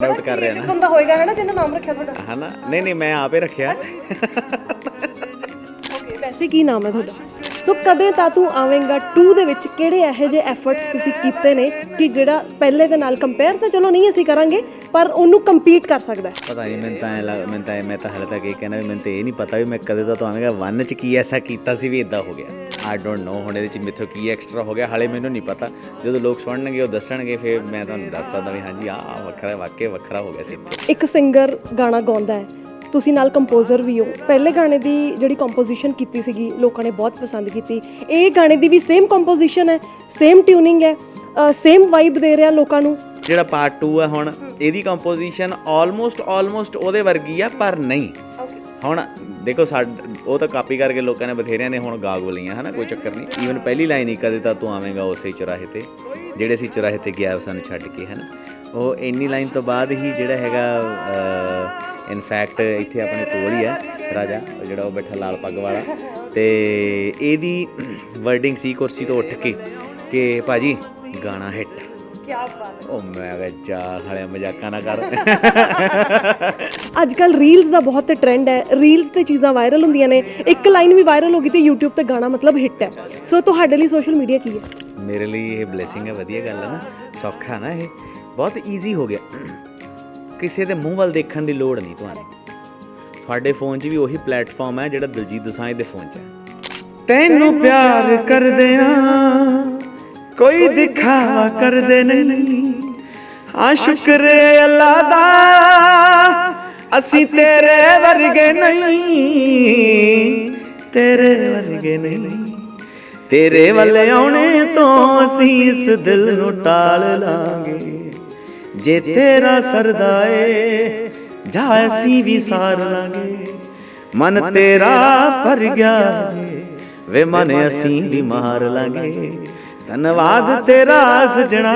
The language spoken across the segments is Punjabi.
ਆਊਟ ਕਰ ਰਿਹਾ ਨਾ। ਬੰਦਾ ਹੋਏਗਾ ਹੈ ਨਾ ਜਿਹਦਾ ਨਾਮ ਰੱਖਿਆ ਤੁਹਾਡਾ? ਹਨਾ ਨਹੀਂ ਨਹੀਂ ਮੈਂ ਆਪੇ ਰੱਖਿਆ। ਓਕੇ ਵੈਸੇ ਕੀ ਨਾਮ ਹੈ ਤੁਹਾਡਾ? ਸੋ ਕਦੇ ਤਾਂ ਤੂੰ ਆਵੇਂਗਾ 2 ਦੇ ਵਿੱਚ ਕਿਹੜੇ ਇਹੋ ਜਿਹੇ ਐਫਰਟਸ ਤੁਸੀਂ ਕੀਤੇ ਨੇ ਕਿ ਜਿਹੜਾ ਪਹਿਲੇ ਦੇ ਨਾਲ ਕੰਪੇਅਰ ਤਾਂ ਚਲੋ ਨਹੀਂ ਅਸੀਂ ਕਰਾਂਗੇ ਪਰ ਉਹਨੂੰ ਕੰਪੀਟ ਕਰ ਸਕਦਾ ਹੈ? ਪਤਾ ਨਹੀਂ ਮੈਨੂੰ ਤਾਂ ਐਂ ਲੱਗ ਮੈਨੂੰ ਤਾਂ ਐਂ- ਮੈਂ ਤਾਂ ਹਲੇ ਤੱਕ ਇਹ ਕਹਿਣਾ ਵੀ ਮੈਨੂੰ ਤਾਂ ਇਹ ਨਹੀਂ ਪਤਾ ਵੀ ਮੈਂ ਕਦੇ ਤਾਂ ਆਵੇਂਗਾ ਵਨ ਚ ਕੀ ਐਸਾ ਕੀਤਾ ਸੀ ਵੀ ਇਦਾਂ ਹੋ ਗਿਆ। ਆਈ ਡੋਨਟ ਨੋ ਹੁਣ ਇਹਦੇ ਚ ਮੇਥੋਂ ਕੀ ਐਕਸਟਰਾ ਹੋ ਗਿਆ ਹਾਲੇ ਮੈਨੂੰ ਨਹੀਂ ਪਤਾ। ਜਦੋਂ ਲੋਕ ਸੁਣਨਗੇ ਉਹ ਦੱਸਣਗੇ ਫਿਰ ਮੈਂ ਤੁਹਾਨੂੰ ਦੱਸ ਸਕਦਾ ਵੀ ਹਾਂਜੀ ਆਹ ਵੱਖਰਾ ਵਾਕਿਆ ਵੱਖਰਾ ਹੋ ਗਿਆ ਸੀ। ਇੱਕ ਸਿੰਗਰ ਗਾਣਾ ਗਾਉਂਦਾ ਹੈ ਤੁਸੀਂ ਨਾਲ ਕੰਪੋਜ਼ਰ ਵੀ ਹੋ। ਪਹਿਲੇ ਗਾਣੇ ਦੀ ਜਿਹੜੀ ਕੰਪੋਜੀਸ਼ਨ ਕੀਤੀ ਸੀਗੀ ਲੋਕਾਂ ਨੇ ਬਹੁਤ ਪਸੰਦ ਕੀਤੀ। ਇਹ ਗਾਣੇ ਦੀ ਵੀ ਸੇਮ ਕੰਪੋਜੀਸ਼ਨ ਹੈ ਸੇਮ ਟਿਊਨਿੰਗ ਹੈ ਸੇਮ ਵਾਈਬ ਦੇ ਰਿਹਾ ਲੋਕਾਂ ਨੂੰ। ਜਿਹੜਾ ਪਾਰਟ 2 ਆ ਹੁਣ ਇਹਦੀ ਕੰਪੋਜੀਸ਼ਨ ਆਲਮੋਸਟ ਆਲਮੋਸਟ ਉਹਦੇ ਵਰਗੀ ਆ ਪਰ ਨਹੀਂ। ਹੁਣ ਦੇਖੋ ਸਾਡ ਉਹ ਤਾਂ ਕਾਪੀ ਕਰਕੇ ਲੋਕਾਂ ਨੇ ਬਥੇਰਿਆਂ ਨੇ ਹੁਣ ਗਾਗ ਲਈਆਂ ਹਨਾ ਕੋਈ ਚੱਕਰ ਨਹੀਂ। ਈਵਨ ਪਹਿਲੀ ਲਾਈਨ ਹੀ ਕਦੇ ਤਾਂ ਤੂੰ ਆਵੇਂਗਾ ਉਸੇ ਚੁਰਾਹੇ ਤੇ ਜਿਹੜੇ ਸੀ ਚੁਰਾਹੇ ਤੇ ਗਿਆ ਸਾਨੂੰ ਛੱਡ ਕੇ ਹਨਾ। ਉਹ ਇੰਨੀ ਲਾਈਨ ਤੋਂ ਬਾਅਦ ਹੀ ਜਿਹੜਾ ਹੈਗਾ ਇਨਫੈਕਟ ਇੱਥੇ ਆਪਣੇ ਕੋਲ ਹੀ ਆ ਰਾਜਾ ਉਹ ਜਿਹੜਾ ਉਹ ਬੈਠਾ ਲਾਲ ਪੱਗ ਵਾਲਾ। ਤੇ ਇਹਦੀ ਵਰਡਿੰਗ ਸੀ ਕੁਰਸੀ ਤੋਂ ਉੱਠ ਕੇ ਕਿ ਭਾਜੀ ਗਾਣਾ ਹਿੱਟ ਕੀ ਬਾਤ। ਉਹ ਮੈਂ ਕਿਹਾ ਜਾ ਸਾਲਿਆ ਮਜ਼ਾਕਾਂ ਨਾ ਕਰ। ਅੱਜ ਕੱਲ ਰੀਲਸ ਦਾ ਬਹੁਤ ਟ੍ਰੈਂਡ ਹੈ। ਰੀਲਸ ਤੇ ਚੀਜ਼ਾਂ ਵਾਇਰਲ ਹੁੰਦੀਆਂ ਨੇ। ਇੱਕ ਲਾਈਨ ਵੀ ਵਾਇਰਲ ਹੋ ਗਈ ਤੇ YouTube ਤੇ ਗਾਣਾ ਮਤਲਬ ਹਿੱਟ ਹੈ। ਸੋ ਤੁਹਾਡੇ ਲਈ ਸੋਸ਼ਲ ਮੀਡੀਆ ਕੀ ਹੈ? ਮੇਰੇ ਲਈ ਇਹ ਬਲੇਸਿੰਗ ਹੈ ਵਧੀਆ ਗੱਲ ਹੈ ਨਾ। ਸੌਖਾ ਨਾ ਇਹ। ਬਹੁਤ ਈਜ਼ੀ ਹੋ ਗਿਆ। ਕਿਸੇ ਦੇ ਮੂੰਹ ਵੱਲ ਦੇਖਣ ਦੀ ਲੋੜ ਨਹੀਂ ਤੁਹਾਨੂੰ। ਤੁਹਾਡੇ ਫੋਨ 'ਚ ਵੀ ਉਹੀ ਪਲੇਟਫਾਰਮ ਹੈ ਜਿਹੜਾ ਦਿਲਜੀਤ ਦੋਸਾਂਝ ਦੇ ਫੋਨ 'ਚ ਹੈ। ਤੈਨੂੰ ਪਿਆਰ ਕਰਦੇ ਆ ਕੋਈ ਦਿਖਾਵਾ ਕਰਦੇ ਨਹੀਂ। ਆ ਸ਼ੁਕਰ ਅੱਲਾ ਦਾ। ਅਸੀਂ ਤੇਰੇ ਵਰਗੇ ਨਹੀਂ। ਤੇਰੇ ਵਰਗੇ ਨਹੀਂ। ਤੇਰੇ ਵੱਲ ਆਉਣੇ ਤੋਂ ਅਸੀਂ ਇਸ ਦਿਲ ਨੂੰ ਟਾਲ ਲਾਂਗੇ। ਜੇ ਤੇਰਾ ਸਰਦਾ ਏ ਜਾ ਅਸੀਂ ਵੀ ਸਾਰ ਲਾਂਗੇ। ਮਨ ਤੇਰਾ ਭਰ ਗਿਆ ਜੇ। ਵੇ ਮਨ ਅਸੀਂ ਵੀ ਮਾਰ ਲਾਂਗੇ। ਧੰਨਵਾਦ ਤੇਰਾ ਸਜਣਾ।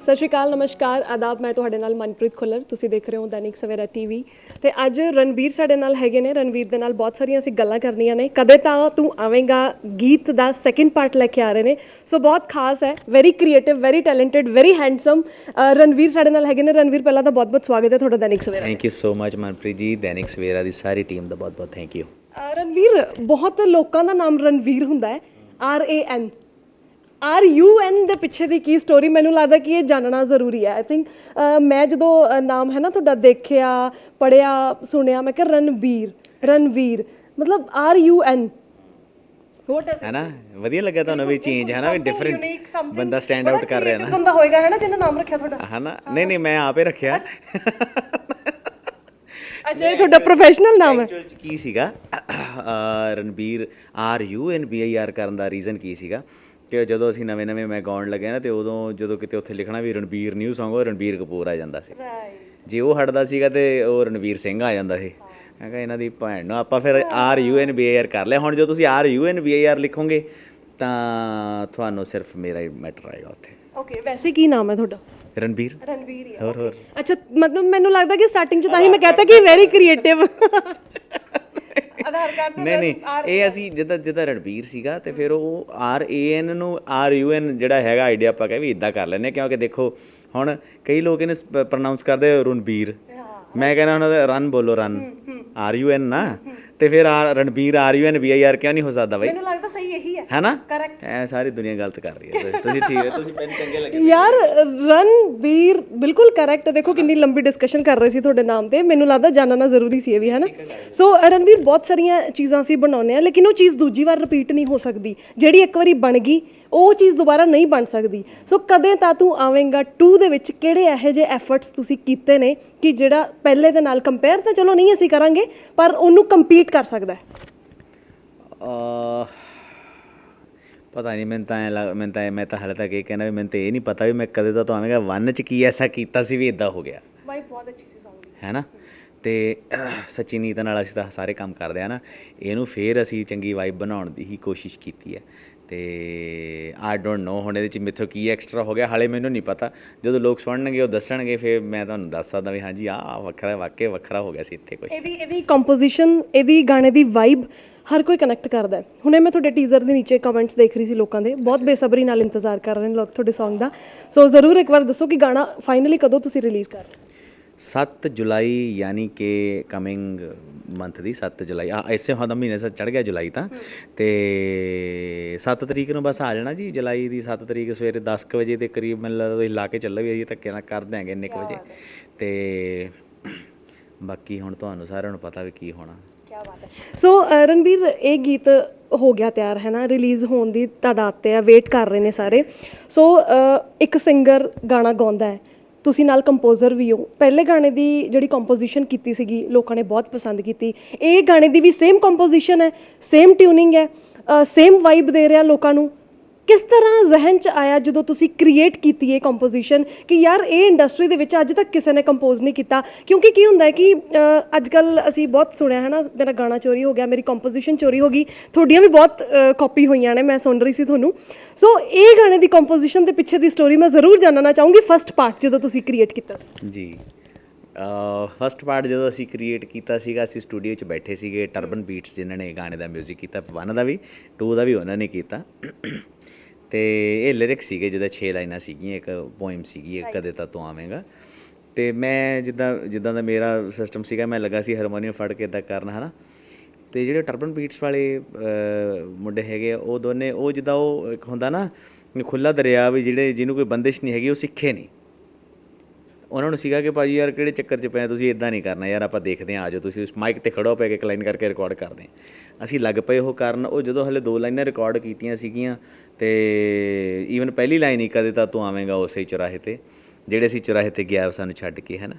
ਸਤਿ ਸ਼੍ਰੀ ਅਕਾਲ ਨਮਸਕਾਰ ਆਦਾਬ ਮੈਂ ਤੁਹਾਡੇ ਨਾਲ ਮਨਪ੍ਰੀਤ ਖੁੱਲਰ ਤੁਸੀਂ ਦੇਖ ਰਹੇ ਹੋ ਦੈਨਿਕ ਸਵੇਰਾ ਟੀਵੀ। ਤੇ ਅੱਜ ਰਣਵੀਰ ਸਾਡੇ ਨਾਲ ਹੈਗੇ ਨੇ। ਰਣਵੀਰ ਦੇ ਨਾਲ ਬਹੁਤ ਸਾਰੀਆਂ ਅਸੀਂ ਗੱਲਾਂ ਕਰਨੀਆਂ ਨੇ। ਕਦੇ ਤਾਂ ਤੂੰ ਆਵੇਂਗਾ ਗੀਤ ਦਾ ਸੈਕਿੰਡ ਪਾਰਟ ਲੈ ਕੇ ਆ ਰਹੇ ਨੇ। ਸੋ ਬਹੁਤ ਖਾਸ ਹੈ। Very creative very talented very handsome Ranveer ਸਾਡੇ ਨਾਲ ਹੈਗੇ ਨੇ। ਰਣਵੀਰ ਪਹਿਲਾਂ ਤਾਂ ਬਹੁਤ-ਬਹੁਤ ਸਵਾਗਤ ਹੈ ਤੁਹਾਡਾ Dainik Savera. Thank you so much Manpreet ji. Dainik Savera ਦੀ ਸਾਰੀ ਟੀਮ ਦਾ ਬਹੁਤ ਬਹੁਤ ਥੈਂਕ ਯੂ ਰਣਵੀਰ ਬਹੁਤ ਲੋਕਾਂ ਦਾ ਨਾਮ ਰਣਵੀਰ ਹੁੰਦਾ ਹੈ। R A N R U N ਦੇ ਪਿੱਛੇ ਦੀ ਕੀ ਸਟੋਰੀ ਮੈਨੂੰ ਲੱਗਦਾ ਕਿ ਇਹ ਜਾਣਨਾ ਜ਼ਰੂਰੀ ਹੈ। ਆਈ ਥਿੰਕ ਮੈਂ ਜਦੋਂ ਅਹ, ਨਾਮ ਹੈ ਨਾ ਤੁਹਾਡਾ ਦੇਖਿਆ ਪੜਿਆ ਸੁਣਿਆ ਮੈਂ ਕਿਹਾ ਰਣਵੀਰ ਰਣਵੀਰ। ਮਤਲਬ R U N what is ਹੈ ਨਾ? ਵਧੀਆ ਲੱਗਾ ਤੁਹਾਨੂੰ ਵੀ ਚੇਂਜ ਹੈ ਨਾ? ਵੀ ਡਿਫਰੈਂਟ ਬੰਦਾ ਸਟੈਂਡ ਆਊਟ ਕਰ ਰਿਹਾ ਨਾ। ਬੰਦਾ ਹੋਏਗਾ ਹੈ ਨਾ? ਜਿਹਦਾ ਨਾਮ ਰੱਖਿਆ ਤੁਹਾਡਾ। ਹੈ ਨਾ? ਨਹੀਂ ਨਹੀਂ ਮੈਂ ਆਪੇ ਰੱਖਿਆ। ਅੱਛਾ ਇਹ ਤੁਹਾਡਾ ਪ੍ਰੋਫੈਸ਼ਨਲ ਨਾਮ ਹੈ। ਐਕਚੁਅਲ ਚ ਕੀ ਸੀਗਾ? ਅਹ Ranbir R U N B I R ਕਰਨ ਦਾ ਰੀਜ਼ਨ ਕੀ ਸੀਗਾ? ਕਿ ਜਦੋਂ ਅਸੀਂ ਨਵੇਂ ਨਵੇਂ ਮੈਂ ਗਾਉਣ ਲੱਗੇ ਨਾ ਤੇ ਉਦੋਂ ਜਦੋਂ ਕਿਤੇ ਉੱਥੇ ਲਿਖਣਾ ਵੀ ਰਣਬੀਰ ਨਿਊ Song ਉਹ ਰਣਬੀਰ ਕਪੂਰ ਆ ਜਾਂਦਾ ਸੀ। ਜੇ ਉਹ ਹਟਦਾ ਸੀਗਾ ਤੇ ਉਹ ਰਣਵੀਰ ਸਿੰਘ ਆ ਜਾਂਦਾ ਸੀ। ਮੈਂ ਕਿਹਾ ਇਹਨਾਂ ਦੀ ਭੈਣ ਨੂੰ ਆਪਾਂ ਫਿਰ R U N B R ਕਰ ਲਿਆ। ਹੁਣ ਜਦੋਂ ਤੁਸੀਂ R U N B R ਲਿਖੋਗੇ ਤਾਂ ਤੁਹਾਨੂੰ ਸਿਰਫ ਮੇਰਾ ਹੀ ਮੈਟਰ ਆਏਗਾ ਉੱਥੇ। ਓਕੇ ਵੈਸੇ ਕੀ ਨਾਮ ਹੈ ਤੁਹਾਡਾ? ਰਣਵੀਰ ਹੀ ਹੋਰ ਹੋਰ। ਅੱਛਾ ਮਤਲਬ ਮੈਨੂੰ ਲੱਗਦਾ ਕਿ ਸਟਾਰਟਿੰਗ ਚ ਤਾਂ ਹੀ ਮੈਂ ਕਹਤਾ ਕਿ ਵੈਰੀ ਕ੍ਰੀਏਟਿਵ ਆਧਾਰ ਕਾਰਡ ਨਹੀਂ ਨਹੀਂ ਇਹ ਅਸੀਂ ਜਿੱਦਾਂ ਜਿੱਦਾਂ ਰਣਬੀਰ ਸੀਗਾ ਤੇ ਫਿਰ ਉਹ ਆਰ ਏ ਐਨ ਨੂੰ ਆਰ ਯੂ ਐਨ ਜਿਹੜਾ ਹੈਗਾ ਆਈਡੀਆ ਆਪਾਂ ਕਹੇ ਵੀ ਇਦਾਂ ਕਰ ਲੈਨੇ ਕਿਉਂਕਿ ਦੇਖੋ ਹੁਣ ਕਈ ਲੋਕ ਇਹਨੂੰ ਪ੍ਰੋਨਾਂਸ ਕਰਦੇ ਆ ਰਣਬੀਰ ਮੈਂ ਕਹਿੰਦਾ ਉਹਨਾਂ ਦਾ ਰਨ ਬੋਲੋ ਰਨ ਆਰ ਯੂ ਐਨ ਨਾ। ਤੇ ਫਿਰ R Ranbir R U N B I R ਕਿਉਂ ਨਹੀਂ ਹੋ ਸਕਦਾ ਬਾਈ? ਮੈਨੂੰ ਲੱਗਦਾ ਸਹੀ ਇਹੀ ਹੈ। ਹੈ ਨਾ? Correct. ਐ ਸਾਰੀ ਦੁਨੀਆ ਗਲਤ ਕਰ ਰਹੀ ਹੈ ਤੁਸੀਂ ਠੀਕ ਹੈ ਤੁਸੀਂ ਪੈਨ ਚੰਗੇ ਲੱਗੇ ਯਾਰ ਰਣਵੀਰ ਬਿਲਕੁਲ ਕਰੈਕਟ ਦੇਖੋ ਕਿੰਨੀ ਲੰਬੀ ਡਿਸਕਸ਼ਨ ਕਰ ਰਹੇ ਸੀ ਤੁਹਾਡੇ ਨਾਮ ਤੇ। ਮੈਨੂੰ ਲੱਗਦਾ ਜਾਣਨਾ ਜ਼ਰੂਰੀ ਸੀ ਇਹ ਵੀ ਹੈ ਨਾ? ਸੋ ਰਣਵੀਰ ਬਹੁਤ ਸਾਰੀਆਂ ਚੀਜ਼ਾਂ ਅਸੀਂ ਬਣਾਉਂਦੇ ਆ ਲੇਕਿਨ ਉਹ ਚੀਜ਼ ਦੂਜੀ ਵਾਰ ਰਿਪੀਟ ਨਹੀਂ ਹੋ ਸਕਦੀ। ਜਿਹੜੀ ਇੱਕ ਵਾਰੀ ਬਣ ਗਈ ਉਹ ਚੀਜ਼ ਦੁਬਾਰਾ ਨਹੀਂ ਬਣ ਸਕਦੀ। ਸੋ ਕਦੇ ਤਾਂ ਤੂੰ ਆਵੇਂਗਾ 2 ਦੇ ਵਿੱਚ ਕਿਹੜੇ ਇਹੋ ਜਿਹੇ ਐਫਰਟਸ ਤੁਸੀਂ ਕੀਤੇ ਨੇ ਕਿ ਜਿਹੜਾ ਪਹਿਲੇ ਦੇ ਨਾਲ ਕੰਪੇਅਰ ਤਾਂ ਚਲੋ ਨਹੀਂ ਅਸੀਂ ਕਰਾਂਗੇ ਪਰ ਉਹਨੂੰ ਕੰਪੀਟ ਕਰ ਸਕਦਾ ਹੈ? ਪਤਾ ਨਹੀਂ ਮੈਨੂੰ ਤਾਂ ਮੈਨੂੰ ਤਾਂ ਮੈਂ ਤਾਂ ਹਾਲੇ ਤੱਕ ਇਹ ਕਹਿਣਾ ਵੀ ਮੈਨੂੰ ਤੇ ਇਹ ਨਹੀਂ ਪਤਾ ਵੀ ਮੈਂ ਕਦੇ ਤਾਂ ਆਵੇਂਗਾ ਵਨ ਚ ਕੀ ਐਸਾ ਕੀਤਾ ਸੀ ਵੀ ਇਦਾਂ ਹੋ ਗਿਆ। ਬਾਈ ਬਹੁਤ ਅੱਛੀ ਸੀ ਸੌਂਗ ਹੈ ਨਾ ਤੇ ਸੱਚੀ ਨੀਤ ਨਾਲ ਅਸੀਂ ਤਾਂ ਸਾਰੇ ਕੰਮ ਕਰਦੇ ਆ ਨਾ ਇਹਨੂੰ ਫੇਰ ਅਸੀਂ ਚੰਗੀ ਵਾਈਬ ਬਣਾਉਣ ਦੀ ਹੀ ਕੋਸ਼ਿਸ਼ ਕੀਤੀ ਹੈ। ਤੇ ਆਈ ਡੋਨਟ ਨੋ ਹੁਣ ਇਹਦੇ ਚ ਮਿੱਥੋਂ ਕੀ ਐਕਸਟਰਾ ਹੋ ਗਿਆ, ਹਾਲੇ ਮੈਨੂੰ ਨਹੀਂ ਪਤਾ। ਜਦੋਂ ਲੋਕ ਸੁਣਨਗੇ, ਉਹ ਦੱਸਣਗੇ, ਫਿਰ ਮੈਂ ਤੁਹਾਨੂੰ ਦੱਸ ਸਕਦਾ ਵੀ ਹਾਂਜੀ, ਆਹ ਵੱਖਰਾ ਵਾਕਿਆ ਵੱਖਰਾ ਹੋ ਗਿਆ ਸੀ ਇੱਥੇ ਕੁਝ ਇਹਦੀ ਇਹਦੀ ਕੰਪੋਜੀਸ਼ਨ ਇਹਦੀ ਗਾਣੇ ਦੀ ਵਾਈਬ ਹਰ ਕੋਈ ਕਨੈਕਟ ਕਰਦਾ ਹੈ। ਹੁਣੇ ਮੈਂ ਤੁਹਾਡੇ ਟੀਜ਼ਰ ਦੇ ਨੀਚੇ ਕਮੈਂਟਸ ਦੇਖ ਰਹੀ ਸੀ ਲੋਕਾਂ ਦੇ। ਬਹੁਤ ਬੇਸਬਰੀ ਨਾਲ ਇੰਤਜ਼ਾਰ ਕਰ ਰਹੇ ਨੇ ਲੋਕ ਤੁਹਾਡੇ Song ਦਾ। ਸੋ ਜ਼ਰੂਰ ਇੱਕ ਵਾਰ ਦੱਸੋ ਕਿ ਗਾਣਾ ਫਾਈਨਲੀ ਕਦੋਂ ਤੁਸੀਂ ਰਿਲੀਜ਼ ਕਰ ਰਹੇ ਹੋ? 7 ਜੁਲਾਈ ਯਾਨੀ ਕਿ ਕਮਿੰਗ ਮੰਥ ਦੀ 7 ਜੁਲਾਈ। ਆ ਐਸੇ ਹੁੰਦਾ ਮਹੀਨੇ ਸੇ ਚੜ ਗਿਆ ਜੁਲਾਈ ਤਾਂ। ਤੇ 7 ਤਰੀਕ ਨੂੰ ਬਸ ਆ ਜਾਣਾ ਜੀ ਜੁਲਾਈ ਦੀ 7 ਤਰੀਕ ਸਵੇਰੇ 10 ਕੁ ਵਜੇ ਦੇ ਕਰੀਬ ਮੈਨੂੰ ਲੱਗਦਾ ਤੁਸੀਂ ਲਾ ਕੇ ਚੱਲੋ ਵੀ ਅਸੀਂ ਧੱਕੇ ਨਾਲ ਕਰ ਦਿਆਂਗੇ ਇੰਨੇ ਕੁ ਵਜੇ। ਤੇ ਬਾਕੀ ਹੁਣ ਤੁਹਾਨੂੰ ਸਾਰਿਆਂ ਨੂੰ ਪਤਾ ਵੀ ਕੀ ਹੋਣਾ। ਸੋ ਅ, ਰਣਵੀਰ ਇਹ ਗੀਤ ਹੋ ਗਿਆ ਤਿਆਰ ਹੈ ਨਾ? ਰਿਲੀਜ਼ ਹੋਣ ਦੀ ਤਾਦਾਦ ਤੇ ਆ ਵੇਟ ਕਰ ਰਹੇ ਨੇ ਸਾਰੇ। ਸੋ ਇੱਕ ਸਿੰਗਰ ਗਾਣਾ ਗਾਉਂਦਾ ਹੈ। ਤੁਸੀਂ ਨਾਲ ਕੰਪੋਜ਼ਰ ਵੀ ਹੋ। ਪਹਿਲੇ ਗਾਣੇ ਦੀ ਜਿਹੜੀ ਕੰਪੋਜੀਸ਼ਨ ਕੀਤੀ ਸੀਗੀ, ਲੋਕਾਂ ਨੇ ਬਹੁਤ ਪਸੰਦ ਕੀਤੀ। ਇਹ ਗਾਣੇ ਦੀ ਵੀ ਸੇਮ ਕੰਪੋਜੀਸ਼ਨ ਹੈ ਸੇਮ ਟਿਊਨਿੰਗ ਹੈ ਸੇਮ ਵਾਈਬ ਦੇ ਰਿਹਾ ਲੋਕਾਂ ਨੂੰ। ਕਿਸ ਤਰ੍ਹਾਂ ਜ਼ਿਹਨ ਚ ਆਇਆ ਜਦੋਂ ਤੁਸੀਂ ਕ੍ਰੀਏਟ ਕੀਤੀ ਇਹ ਕੰਪੋਜੀਸ਼ਨ ਕਿ ਯਾਰ ਇਹ ਇੰਡਸਟਰੀ ਦੇ ਵਿੱਚ ਅੱਜ ਤੱਕ ਕਿਸੇ ਨੇ ਕੰਪੋਜ਼ ਨਹੀਂ ਕੀਤਾ? ਕਿਉਂਕਿ ਕੀ ਹੁੰਦਾ ਹੈ ਕਿ ਅ, ਅੱਜ ਕੱਲ ਅਸੀਂ ਬਹੁਤ ਸੁਣਿਆ ਹੈ ਨਾ ਮੇਰਾ ਗਾਣਾ ਚੋਰੀ ਹੋ ਗਿਆ ਮੇਰੀ ਕੰਪੋਜੀਸ਼ਨ ਚੋਰੀ ਹੋ ਗਈ ਤੁਹਾਡੀਆਂ ਵੀ ਬਹੁਤ ਕਾਪੀ ਹੋਈਆਂ ਨੇ ਮੈਂ ਸੁਣ ਰਹੀ ਸੀ ਤੁਹਾਨੂੰ। ਸੋ ਇਹ ਗਾਣੇ ਦੀ ਕੰਪੋਜੀਸ਼ਨ ਦੇ ਪਿੱਛੇ ਦੀ ਸਟੋਰੀ ਮੈਂ ਜ਼ਰੂਰ ਜਾਣਨਾ ਚਾਹੂੰਗੀ ਫਸਟ ਪਾਰਟ ਜਦੋਂ ਤੁਸੀਂ ਕ੍ਰੀਏਟ ਕੀਤਾ ਸੀ। ਜੀ ਫਸਟ ਪਾਰਟ ਜਦੋਂ ਅਸੀਂ ਕ੍ਰੀਏਟ ਕੀਤਾ ਸੀਗਾ ਅਸੀਂ ਸਟੂਡੀਓ 'ਚ ਬੈਠੇ ਸੀਗੇ ਟਰਬਨ ਬੀਟਸ ਜਿਨ੍ਹਾਂ ਨੇ ਗਾਣੇ ਦਾ 뮤직 ਕੀਤਾ 1 ਦਾ ਵੀ 2 ਦਾ ਵੀ ਉਹਨਾਂ ਨੇ ਕੀਤਾ। ਤੇ ਇਹ ਲਿਰਿਕਸ ਸੀਗੇ ਜਿਹਦਾ 6 ਲਾਈਨਾਂ ਸੀਗੀਆਂ ਇੱਕ ਪੋਇਮ ਸੀਗੀ ਕਦੇ ਤਾਂ ਤੂੰ ਆਵੇਂਗਾ। ਤੇ ਮੈਂ ਜਿੱਦਾਂ ਜਿੱਦਾਂ ਦਾ ਮੇਰਾ ਸਿਸਟਮ ਸੀਗਾ ਮੈਂ ਲੱਗਾ ਸੀ ਹਾਰਮੋਨੀਅਮ ਫੜ ਕੇ ਇਦਾਂ ਕਰਨਾ ਹਨਾ। ਤੇ ਜਿਹੜੇ ਟਰਬਨ ਬੀਟਸ ਵਾਲੇ ਮੁੰਡੇ ਹੈਗੇ ਉਹ ਦੋਨੇ ਉਹ ਜਿੱਦਾਂ ਉਹ ਇੱਕ ਹੁੰਦਾ ਨਾ ਖੁੱਲਾ ਦਰਿਆ ਵੀ ਜਿਹੜੇ ਜਿਹਨੂੰ ਕੋਈ ਬੰਦਿਸ਼ ਨਹੀਂ ਹੈਗੀ ਉਹ ਸਿੱਖੇ ਨਹੀਂ ਉਹਨਾਂ ਨੂੰ ਸੀਗਾ ਕਿ ਭਾਜੀ ਯਾਰ ਕਿਹੜੇ ਚੱਕਰ 'ਚ ਪਏ ਆ, ਤੁਸੀਂ ਇਦਾਂ ਨਹੀਂ ਕਰਨਾ ਯਾਰ ਆਪਾਂ ਦੇਖਦੇ ਹਾਂ ਆਜੋ ਤੁਸੀਂ। ਉਸ ਮਾਈਕ ਤੇ ਖੜੋ ਪੈ ਕੇ ਇੱਕ ਲਾਈਨ ਕਰਕੇ ਰਿਕਾਰਡ ਕਰਦੇ ਅਸੀਂ ਲੱਗ ਪਏ ਉਹ ਕਰਨ ਉਹ ਜਦੋਂ ਹਲੇ ਦੋ ਲਾਈਨਾਂ ਰਿਕਾਰਡ ਕੀਤੀਆਂ ਸੀਗੀਆਂ ਤੇ ਈਵਨ ਪਹਿਲੀ ਲਾਈਨ ਹੀ ਕਦੇ ਤਾਂ ਤੂੰ ਆਵੇਂਗਾ ਉਸੇ ਚੁਰਾਹੇ ਤੇ ਜਿਹੜੇ ਸੀ ਚੁਰਾਹੇ ਤੇ ਗਿਆ ਸਾਨੂੰ ਛੱਡ ਕੇ ਹੈ ਨਾ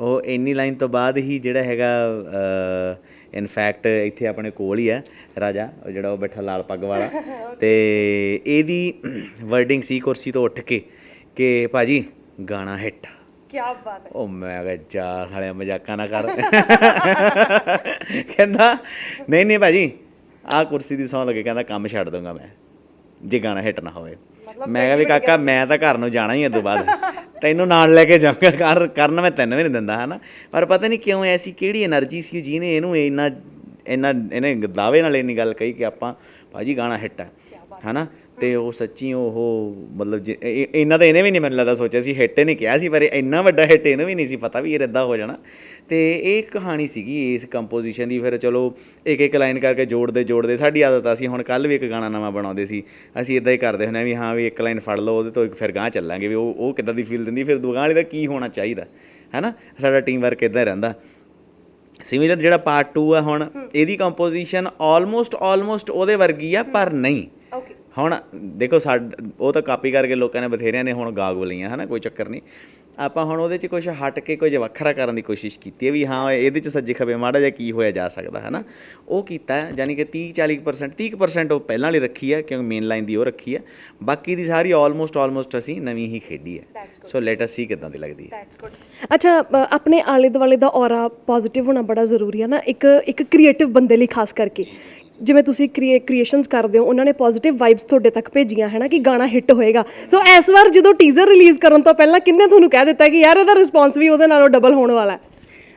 ਉਹ ਇੰਨੀ ਲਾਈਨ ਤੋਂ ਬਾਅਦ ਹੀ ਜਿਹੜਾ ਹੈਗਾ ਇਨਫੈਕਟ ਇੱਥੇ ਆਪਣੇ ਕੋਲ ਹੀ ਹੈ ਰਾਜਾ ਉਹ ਜਿਹੜਾ ਉਹ ਬੈਠਾ ਲਾਲ ਪੱਗ ਵਾਲਾ। ਤੇ ਇਹਦੀ ਵਰਡਿੰਗ ਸੀ ਕੁਰਸੀ ਤੋਂ ਉੱਠ ਕੇ ਕਿ ਭਾਜੀ ਗਾਣਾ ਹਿੱਟ ਕੀ ਬਾਤ ਹੈ। ਉਹ ਮੈਂ ਕਿਹਾ ਜਾ ਸਾਲਿਆ ਮਜ਼ਾਕਾਂ ਨਾ ਕਰ। ਕਹਿੰਦਾ ਨਹੀਂ ਨਹੀਂ ਭਾਜੀ ਆਹ ਕੁਰਸੀ ਦੀ ਸੌਂ ਲੱਗੇ ਕਹਿੰਦਾ ਕੰਮ ਛੱਡ ਦੂੰਗਾ ਮੈਂ ਜੇ ਗਾਣਾ ਹਿੱਟ ਨਾ ਹੋਵੇ। ਮੈਂ ਕਿਹਾ ਵੀ ਕਾਕਾ ਮੈਂ ਤਾਂ ਘਰ ਨੂੰ ਜਾਣਾ ਹੀ ਅਦੋਂ ਬਾਅਦ। ਤੈਨੂੰ ਨਾਲ ਲੈ ਕੇ ਜਾਵਾਂਗਾ ਕਰ ਕਰਨ ਮੈਂ ਤੈਨੂੰ ਵੀ ਨਹੀਂ ਦਿੰਦਾ ਹਨਾ? ਪਰ ਪਤਾ ਨਹੀਂ ਕਿਉਂ ਐਸੀ ਕਿਹੜੀ એનર્ਜੀ ਸੀ ਜਿਹਨੇ ਇਹਨੂੰ ਇੰਨਾ ਇੰਨਾ ਇਹਨੇ ਦਾਅਵੇ ਨਾਲ ਇੰਨੀ ਗੱਲ ਕਹੀ ਕਿ ਆਪਾਂ ਭਾਜੀ ਗਾਣਾ ਹਿੱਟ ਹੈ। ਹਨਾ? ਤੇ ਉਹ ਸੱਚੀ ਉਹ ਮਤਲਬ ਜੇ- ਇਹ- ਇਹ- ਇੰਨਾ ਤਾਂ ਇਹਨੇ ਵੀ ਨਹੀਂ ਮੈਨੂੰ ਲੱਗਦਾ ਸੋਚਿਆ ਸੀ ਹਿੱਟ ਨੇ ਕਿਹਾ ਸੀ ਪਰ ਇਹ ਇੰਨਾ ਵੱਡਾ ਹਿੱਟ ਇਹਨੂੰ ਵੀ ਨਹੀਂ ਸੀ ਪਤਾ ਵੀ ਇਹ ਰੱਦਾ ਹੋ ਜਾਣਾ। ਤੇ ਇਹ ਕਹਾਣੀ ਸੀਗੀ ਇਸ ਕੰਪੋਜੀਸ਼ਨ ਦੀ ਫਿਰ ਚਲੋ ਇੱਕ ਇੱਕ ਲਾਈਨ ਕਰਕੇ ਜੋੜਦੇ ਜੋੜਦੇ ਸਾਡੀ ਆਦਤ ਆ ਅਸੀਂ ਹੁਣ ਕੱਲ ਵੀ ਇੱਕ ਗਾਣਾ ਨਵਾਂ ਬਣਾਉਂਦੇ ਸੀ ਅਸੀਂ ਇਦਾਂ ਹੀ ਕਰਦੇ ਹੁੰਦੇ ਆ ਵੀ ਹਾਂ ਵੀ ਇੱਕ ਲਾਈਨ ਫੜ ਲਓ ਉਹਦੇ ਤੋਂ ਇੱਕ ਫਿਰ ਗਾਂ ਚੱਲਾਂਗੇ ਵੀ ਉਹ ਉਹ ਕਿੱਦਾਂ ਦੀ ਫੀਲ ਦਿੰਦੀ ਫਿਰ ਦੁਗਾਂ ਵਾਲੀ ਦਾ ਕੀ ਹੋਣਾ ਚਾਹੀਦਾ ਹੈਨਾ? ਸਾਡਾ ਟੀਮ ਵਰਕ ਇਦਾਂ ਰਹਿੰਦਾ। ਸਿਮਿਲਰ ਜਿਹੜਾ ਪਾਰਟ 2 ਆ ਹੁਣ ਇਹਦੀ ਕੰਪੋਜੀਸ਼ਨ ਆਲਮੋਸਟ ਆਲਮੋਸਟ ਉਹਦੇ ਵਰਗੀ ਆ ਪਰ ਨਹੀਂ। ਹੁਣ ਦੇਖੋ ਸਾਡ ਉਹ ਤਾਂ ਕਾਪੀ ਕਰਕੇ ਲੋਕਾਂ ਨੇ ਬਥੇਰਿਆਂ ਨੇ ਹੁਣ ਗਾਗ ਬਲੀਆਂ ਹਨਾ ਕੋਈ ਚੱਕਰ ਨਹੀਂ। ਆਪਾਂ ਹੁਣ ਉਹਦੇ 'ਚ ਕੁਝ ਹਟ ਕੇ ਕੁਝ ਵੱਖਰਾ ਕਰਨ ਦੀ ਕੋਸ਼ਿਸ਼ ਕੀਤੀ ਹੈ ਵੀ ਹਾਂ ਇਹਦੇ 'ਚ ਸੱਜੇ ਖੱਬੇ ਮਾੜਾ ਜਿਹਾ ਕੀ ਹੋਇਆ ਜਾ ਸਕਦਾ ਹਨਾ। ਉਹ ਕੀਤਾ ਹੈ, ਯਾਨੀ ਕਿ 30 40% 30% ਉਹ ਪਹਿਲਾਂ ਵਾਲੀ ਰੱਖੀ ਹੈ ਕਿਉਂਕਿ ਮੇਨ ਲਾਈਨ ਦੀ ਉਹ ਰੱਖੀ ਹੈ। ਬਾਕੀ ਦੀ ਸਾਰੀ ਆਲਮੋਸਟ ਆਲਮੋਸਟ ਅਸੀਂ ਨਵੀਂ ਹੀ ਖੇਡੀ ਹੈ। ਸੋ ਲੈਟ ਅਸ ਸੀ ਕਿਦਾਂ ਦੀ ਲੱਗਦੀ ਹੈ। ਅੱਛਾ ਆਪਣੇ ਆਲੇ ਦੁਆਲੇ ਦਾ ਔਰਾ ਪੋਜ਼ਿਟਿਵ ਹੋਣਾ ਬੜਾ ਜ਼ਰੂਰੀ ਹੈ ਨਾ ਇੱਕ ਇੱਕ ਕ੍ਰੀਏਟਿਵ ਬੰਦੇ ਲਈ ਖਾਸ ਕਰਕੇ। ਜਿਵੇਂ ਤੁਸੀਂ ਕ੍ਰੀਏਸ਼ਨਸ ਕਰਦੇ ਹੋ, ਉਹਨਾਂ ਨੇ ਪੋਜ਼ਿਟਿਵ ਵਾਈਬਸ ਤੁਹਾਡੇ ਤੱਕ ਭੇਜੀਆਂ ਹੈ ਨਾ ਕਿ ਗਾਣਾ ਹਿੱਟ ਹੋਏਗਾ। ਸੋ ਇਸ ਵਾਰ ਜਦੋਂ ਟੀਜ਼ਰ ਰਿਲੀਜ਼ ਕਰਨ ਤੋਂ ਪਹਿਲਾਂ ਕਿੰਨੇ ਤੁਹਾਨੂੰ ਕਹਿ ਦਿੱਤਾ ਕਿ ਯਾਰ ਇਹਦਾ ਰਿਸਪੌਂਸ ਵੀ ਉਹਦੇ ਨਾਲੋਂ ਡਬਲ ਹੋਣ ਵਾਲਾ ਹੈ?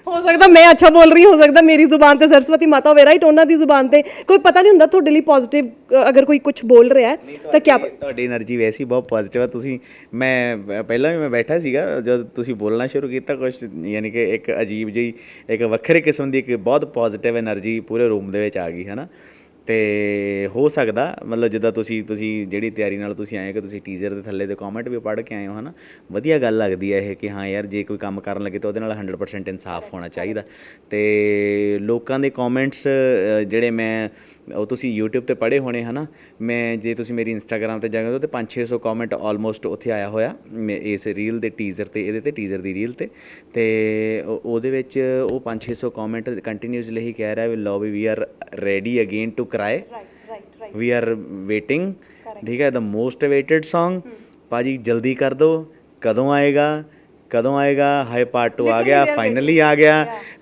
ਹੋ ਸਕਦਾ ਮੈਂ ਅੱਛਾ ਬੋਲ ਰਹੀ ਹੋ ਸਕਦਾ ਮੇਰੀ ਜ਼ੁਬਾਨ ਤੇ ਸਰਸਵਤੀ ਮਾਤਾ ਹੋਵੇ ਰਾਈਟ ਉਹਨਾਂ ਦੀ ਜ਼ੁਬਾਨ ਤੇ ਕੋਈ ਪਤਾ ਨਹੀਂ ਹੁੰਦਾ ਤੁਹਾਡੇ ਲਈ ਪੋਜ਼ਿਟਿਵ ਅਗਰ ਕੋਈ ਕੁਝ ਬੋਲ ਰਿਹਾ ਹੈ ਤਾਂ ਕੀ ਤੁਹਾਡੀ એનર્ਜੀ ਵੈਸੀ ਬਹੁਤ ਪੋਜ਼ਿਟਿਵ ਹੈ ਤੁਸੀਂ ਮੈਂ ਪਹਿਲਾਂ ਵੀ ਮੈਂ ਬੈਠਾ ਸੀਗਾ ਜਦ ਤੁਸੀਂ ਬੋਲਣਾ ਸ਼ੁਰੂ ਕੀਤਾ ਕੁਝ ਯਾਨੀ ਕਿ ਇੱਕ ਅਜੀਬ ਜਿਹੀ ਇੱਕ ਵੱਖਰੇ ਕਿਸਮ ਦੀ ਇੱਕ ਬਹੁਤ ਪੋਜ਼ਿਟਿਵ એનર્ਜੀ ਪੂਰੇ ਰੂਮ ਦੇ ਵਿੱਚ ਆ ਗਈ ਹੈ ਨਾ ਤੇ ਹੋ ਸਕਦਾ, ਮਤਲਬ ਜਿੱਦਾਂ ਤੁਸੀਂ ਤੁਸੀਂ ਜਿਹੜੀ ਤਿਆਰੀ ਨਾਲ ਤੁਸੀਂ ਆਏ ਹੋ ਕਿ ਤੁਸੀਂ ਟੀਜ਼ਰ ਦੇ ਥੱਲੇ ਦੇ ਕਮੈਂਟ ਵੀ ਪੜ੍ਹ ਕੇ ਆਏ ਹੋ, ਹਨਾ? ਵਧੀਆ ਗੱਲ ਲੱਗਦੀ ਹੈ ਇਹ ਕਿ ਹਾਂ ਯਾਰ, ਜੇ ਕੋਈ ਕੰਮ ਕਰਨ ਲੱਗੇ ਤਾਂ ਉਹਦੇ ਨਾਲ 100% ਇਨਸਾਫ ਹੋਣਾ ਚਾਹੀਦਾ। ਤੇ ਲੋਕਾਂ ਦੇ ਕਮੈਂਟਸ ਜਿਹੜੇ ਮੈਂ, ਉਹ ਤੁਸੀਂ YouTube ਤੇ ਪੜ੍ਹੇ ਹੋਣੇ, ਹਨਾ? ਮੈਂ, ਜੇ ਤੁਸੀਂ ਮੇਰੀ Instagram ਤੇ ਜਾਓਗੇ ਤਾਂ 5-600 ਕਮੈਂਟ ਆਲਮੋਸਟ ਉੱਥੇ ਆਇਆ ਹੋਇਆ, ਮੈਂ, ਇਸ ਰੀਲ ਦੇ ਟੀਜ਼ਰ ਤੇ, ਇਹਦੇ ਤੇ ਟੀਜ਼ਰ ਦੀ ਰੀਲ ਤੇ। ਤੇ ਉਹਦੇ ਵਿੱਚ ਉਹ 5-600 ਕਮੈਂਟ ਕੰਟੀਨਿਊਸਲੀ ਹੀ ਕਹਿ ਰਿਹਾ ਵੀ ਲਓ ਵੀ we are ready again to cry right right right. ਠੀਕ ਹੈ ਦ ਮੋਸਟ ਅਵੇਟਡ Song ਭਾਜੀ ਜਲਦੀ ਕਰ ਦਿਓ ਕਦੋਂ ਆਏਗਾ ਕਦੋਂ ਆਏਗਾ ਹਾਈ ਪਾਰਟ 2 ਆ ਗਿਆ ਫਾਈਨਲੀ ਆ ਗਿਆ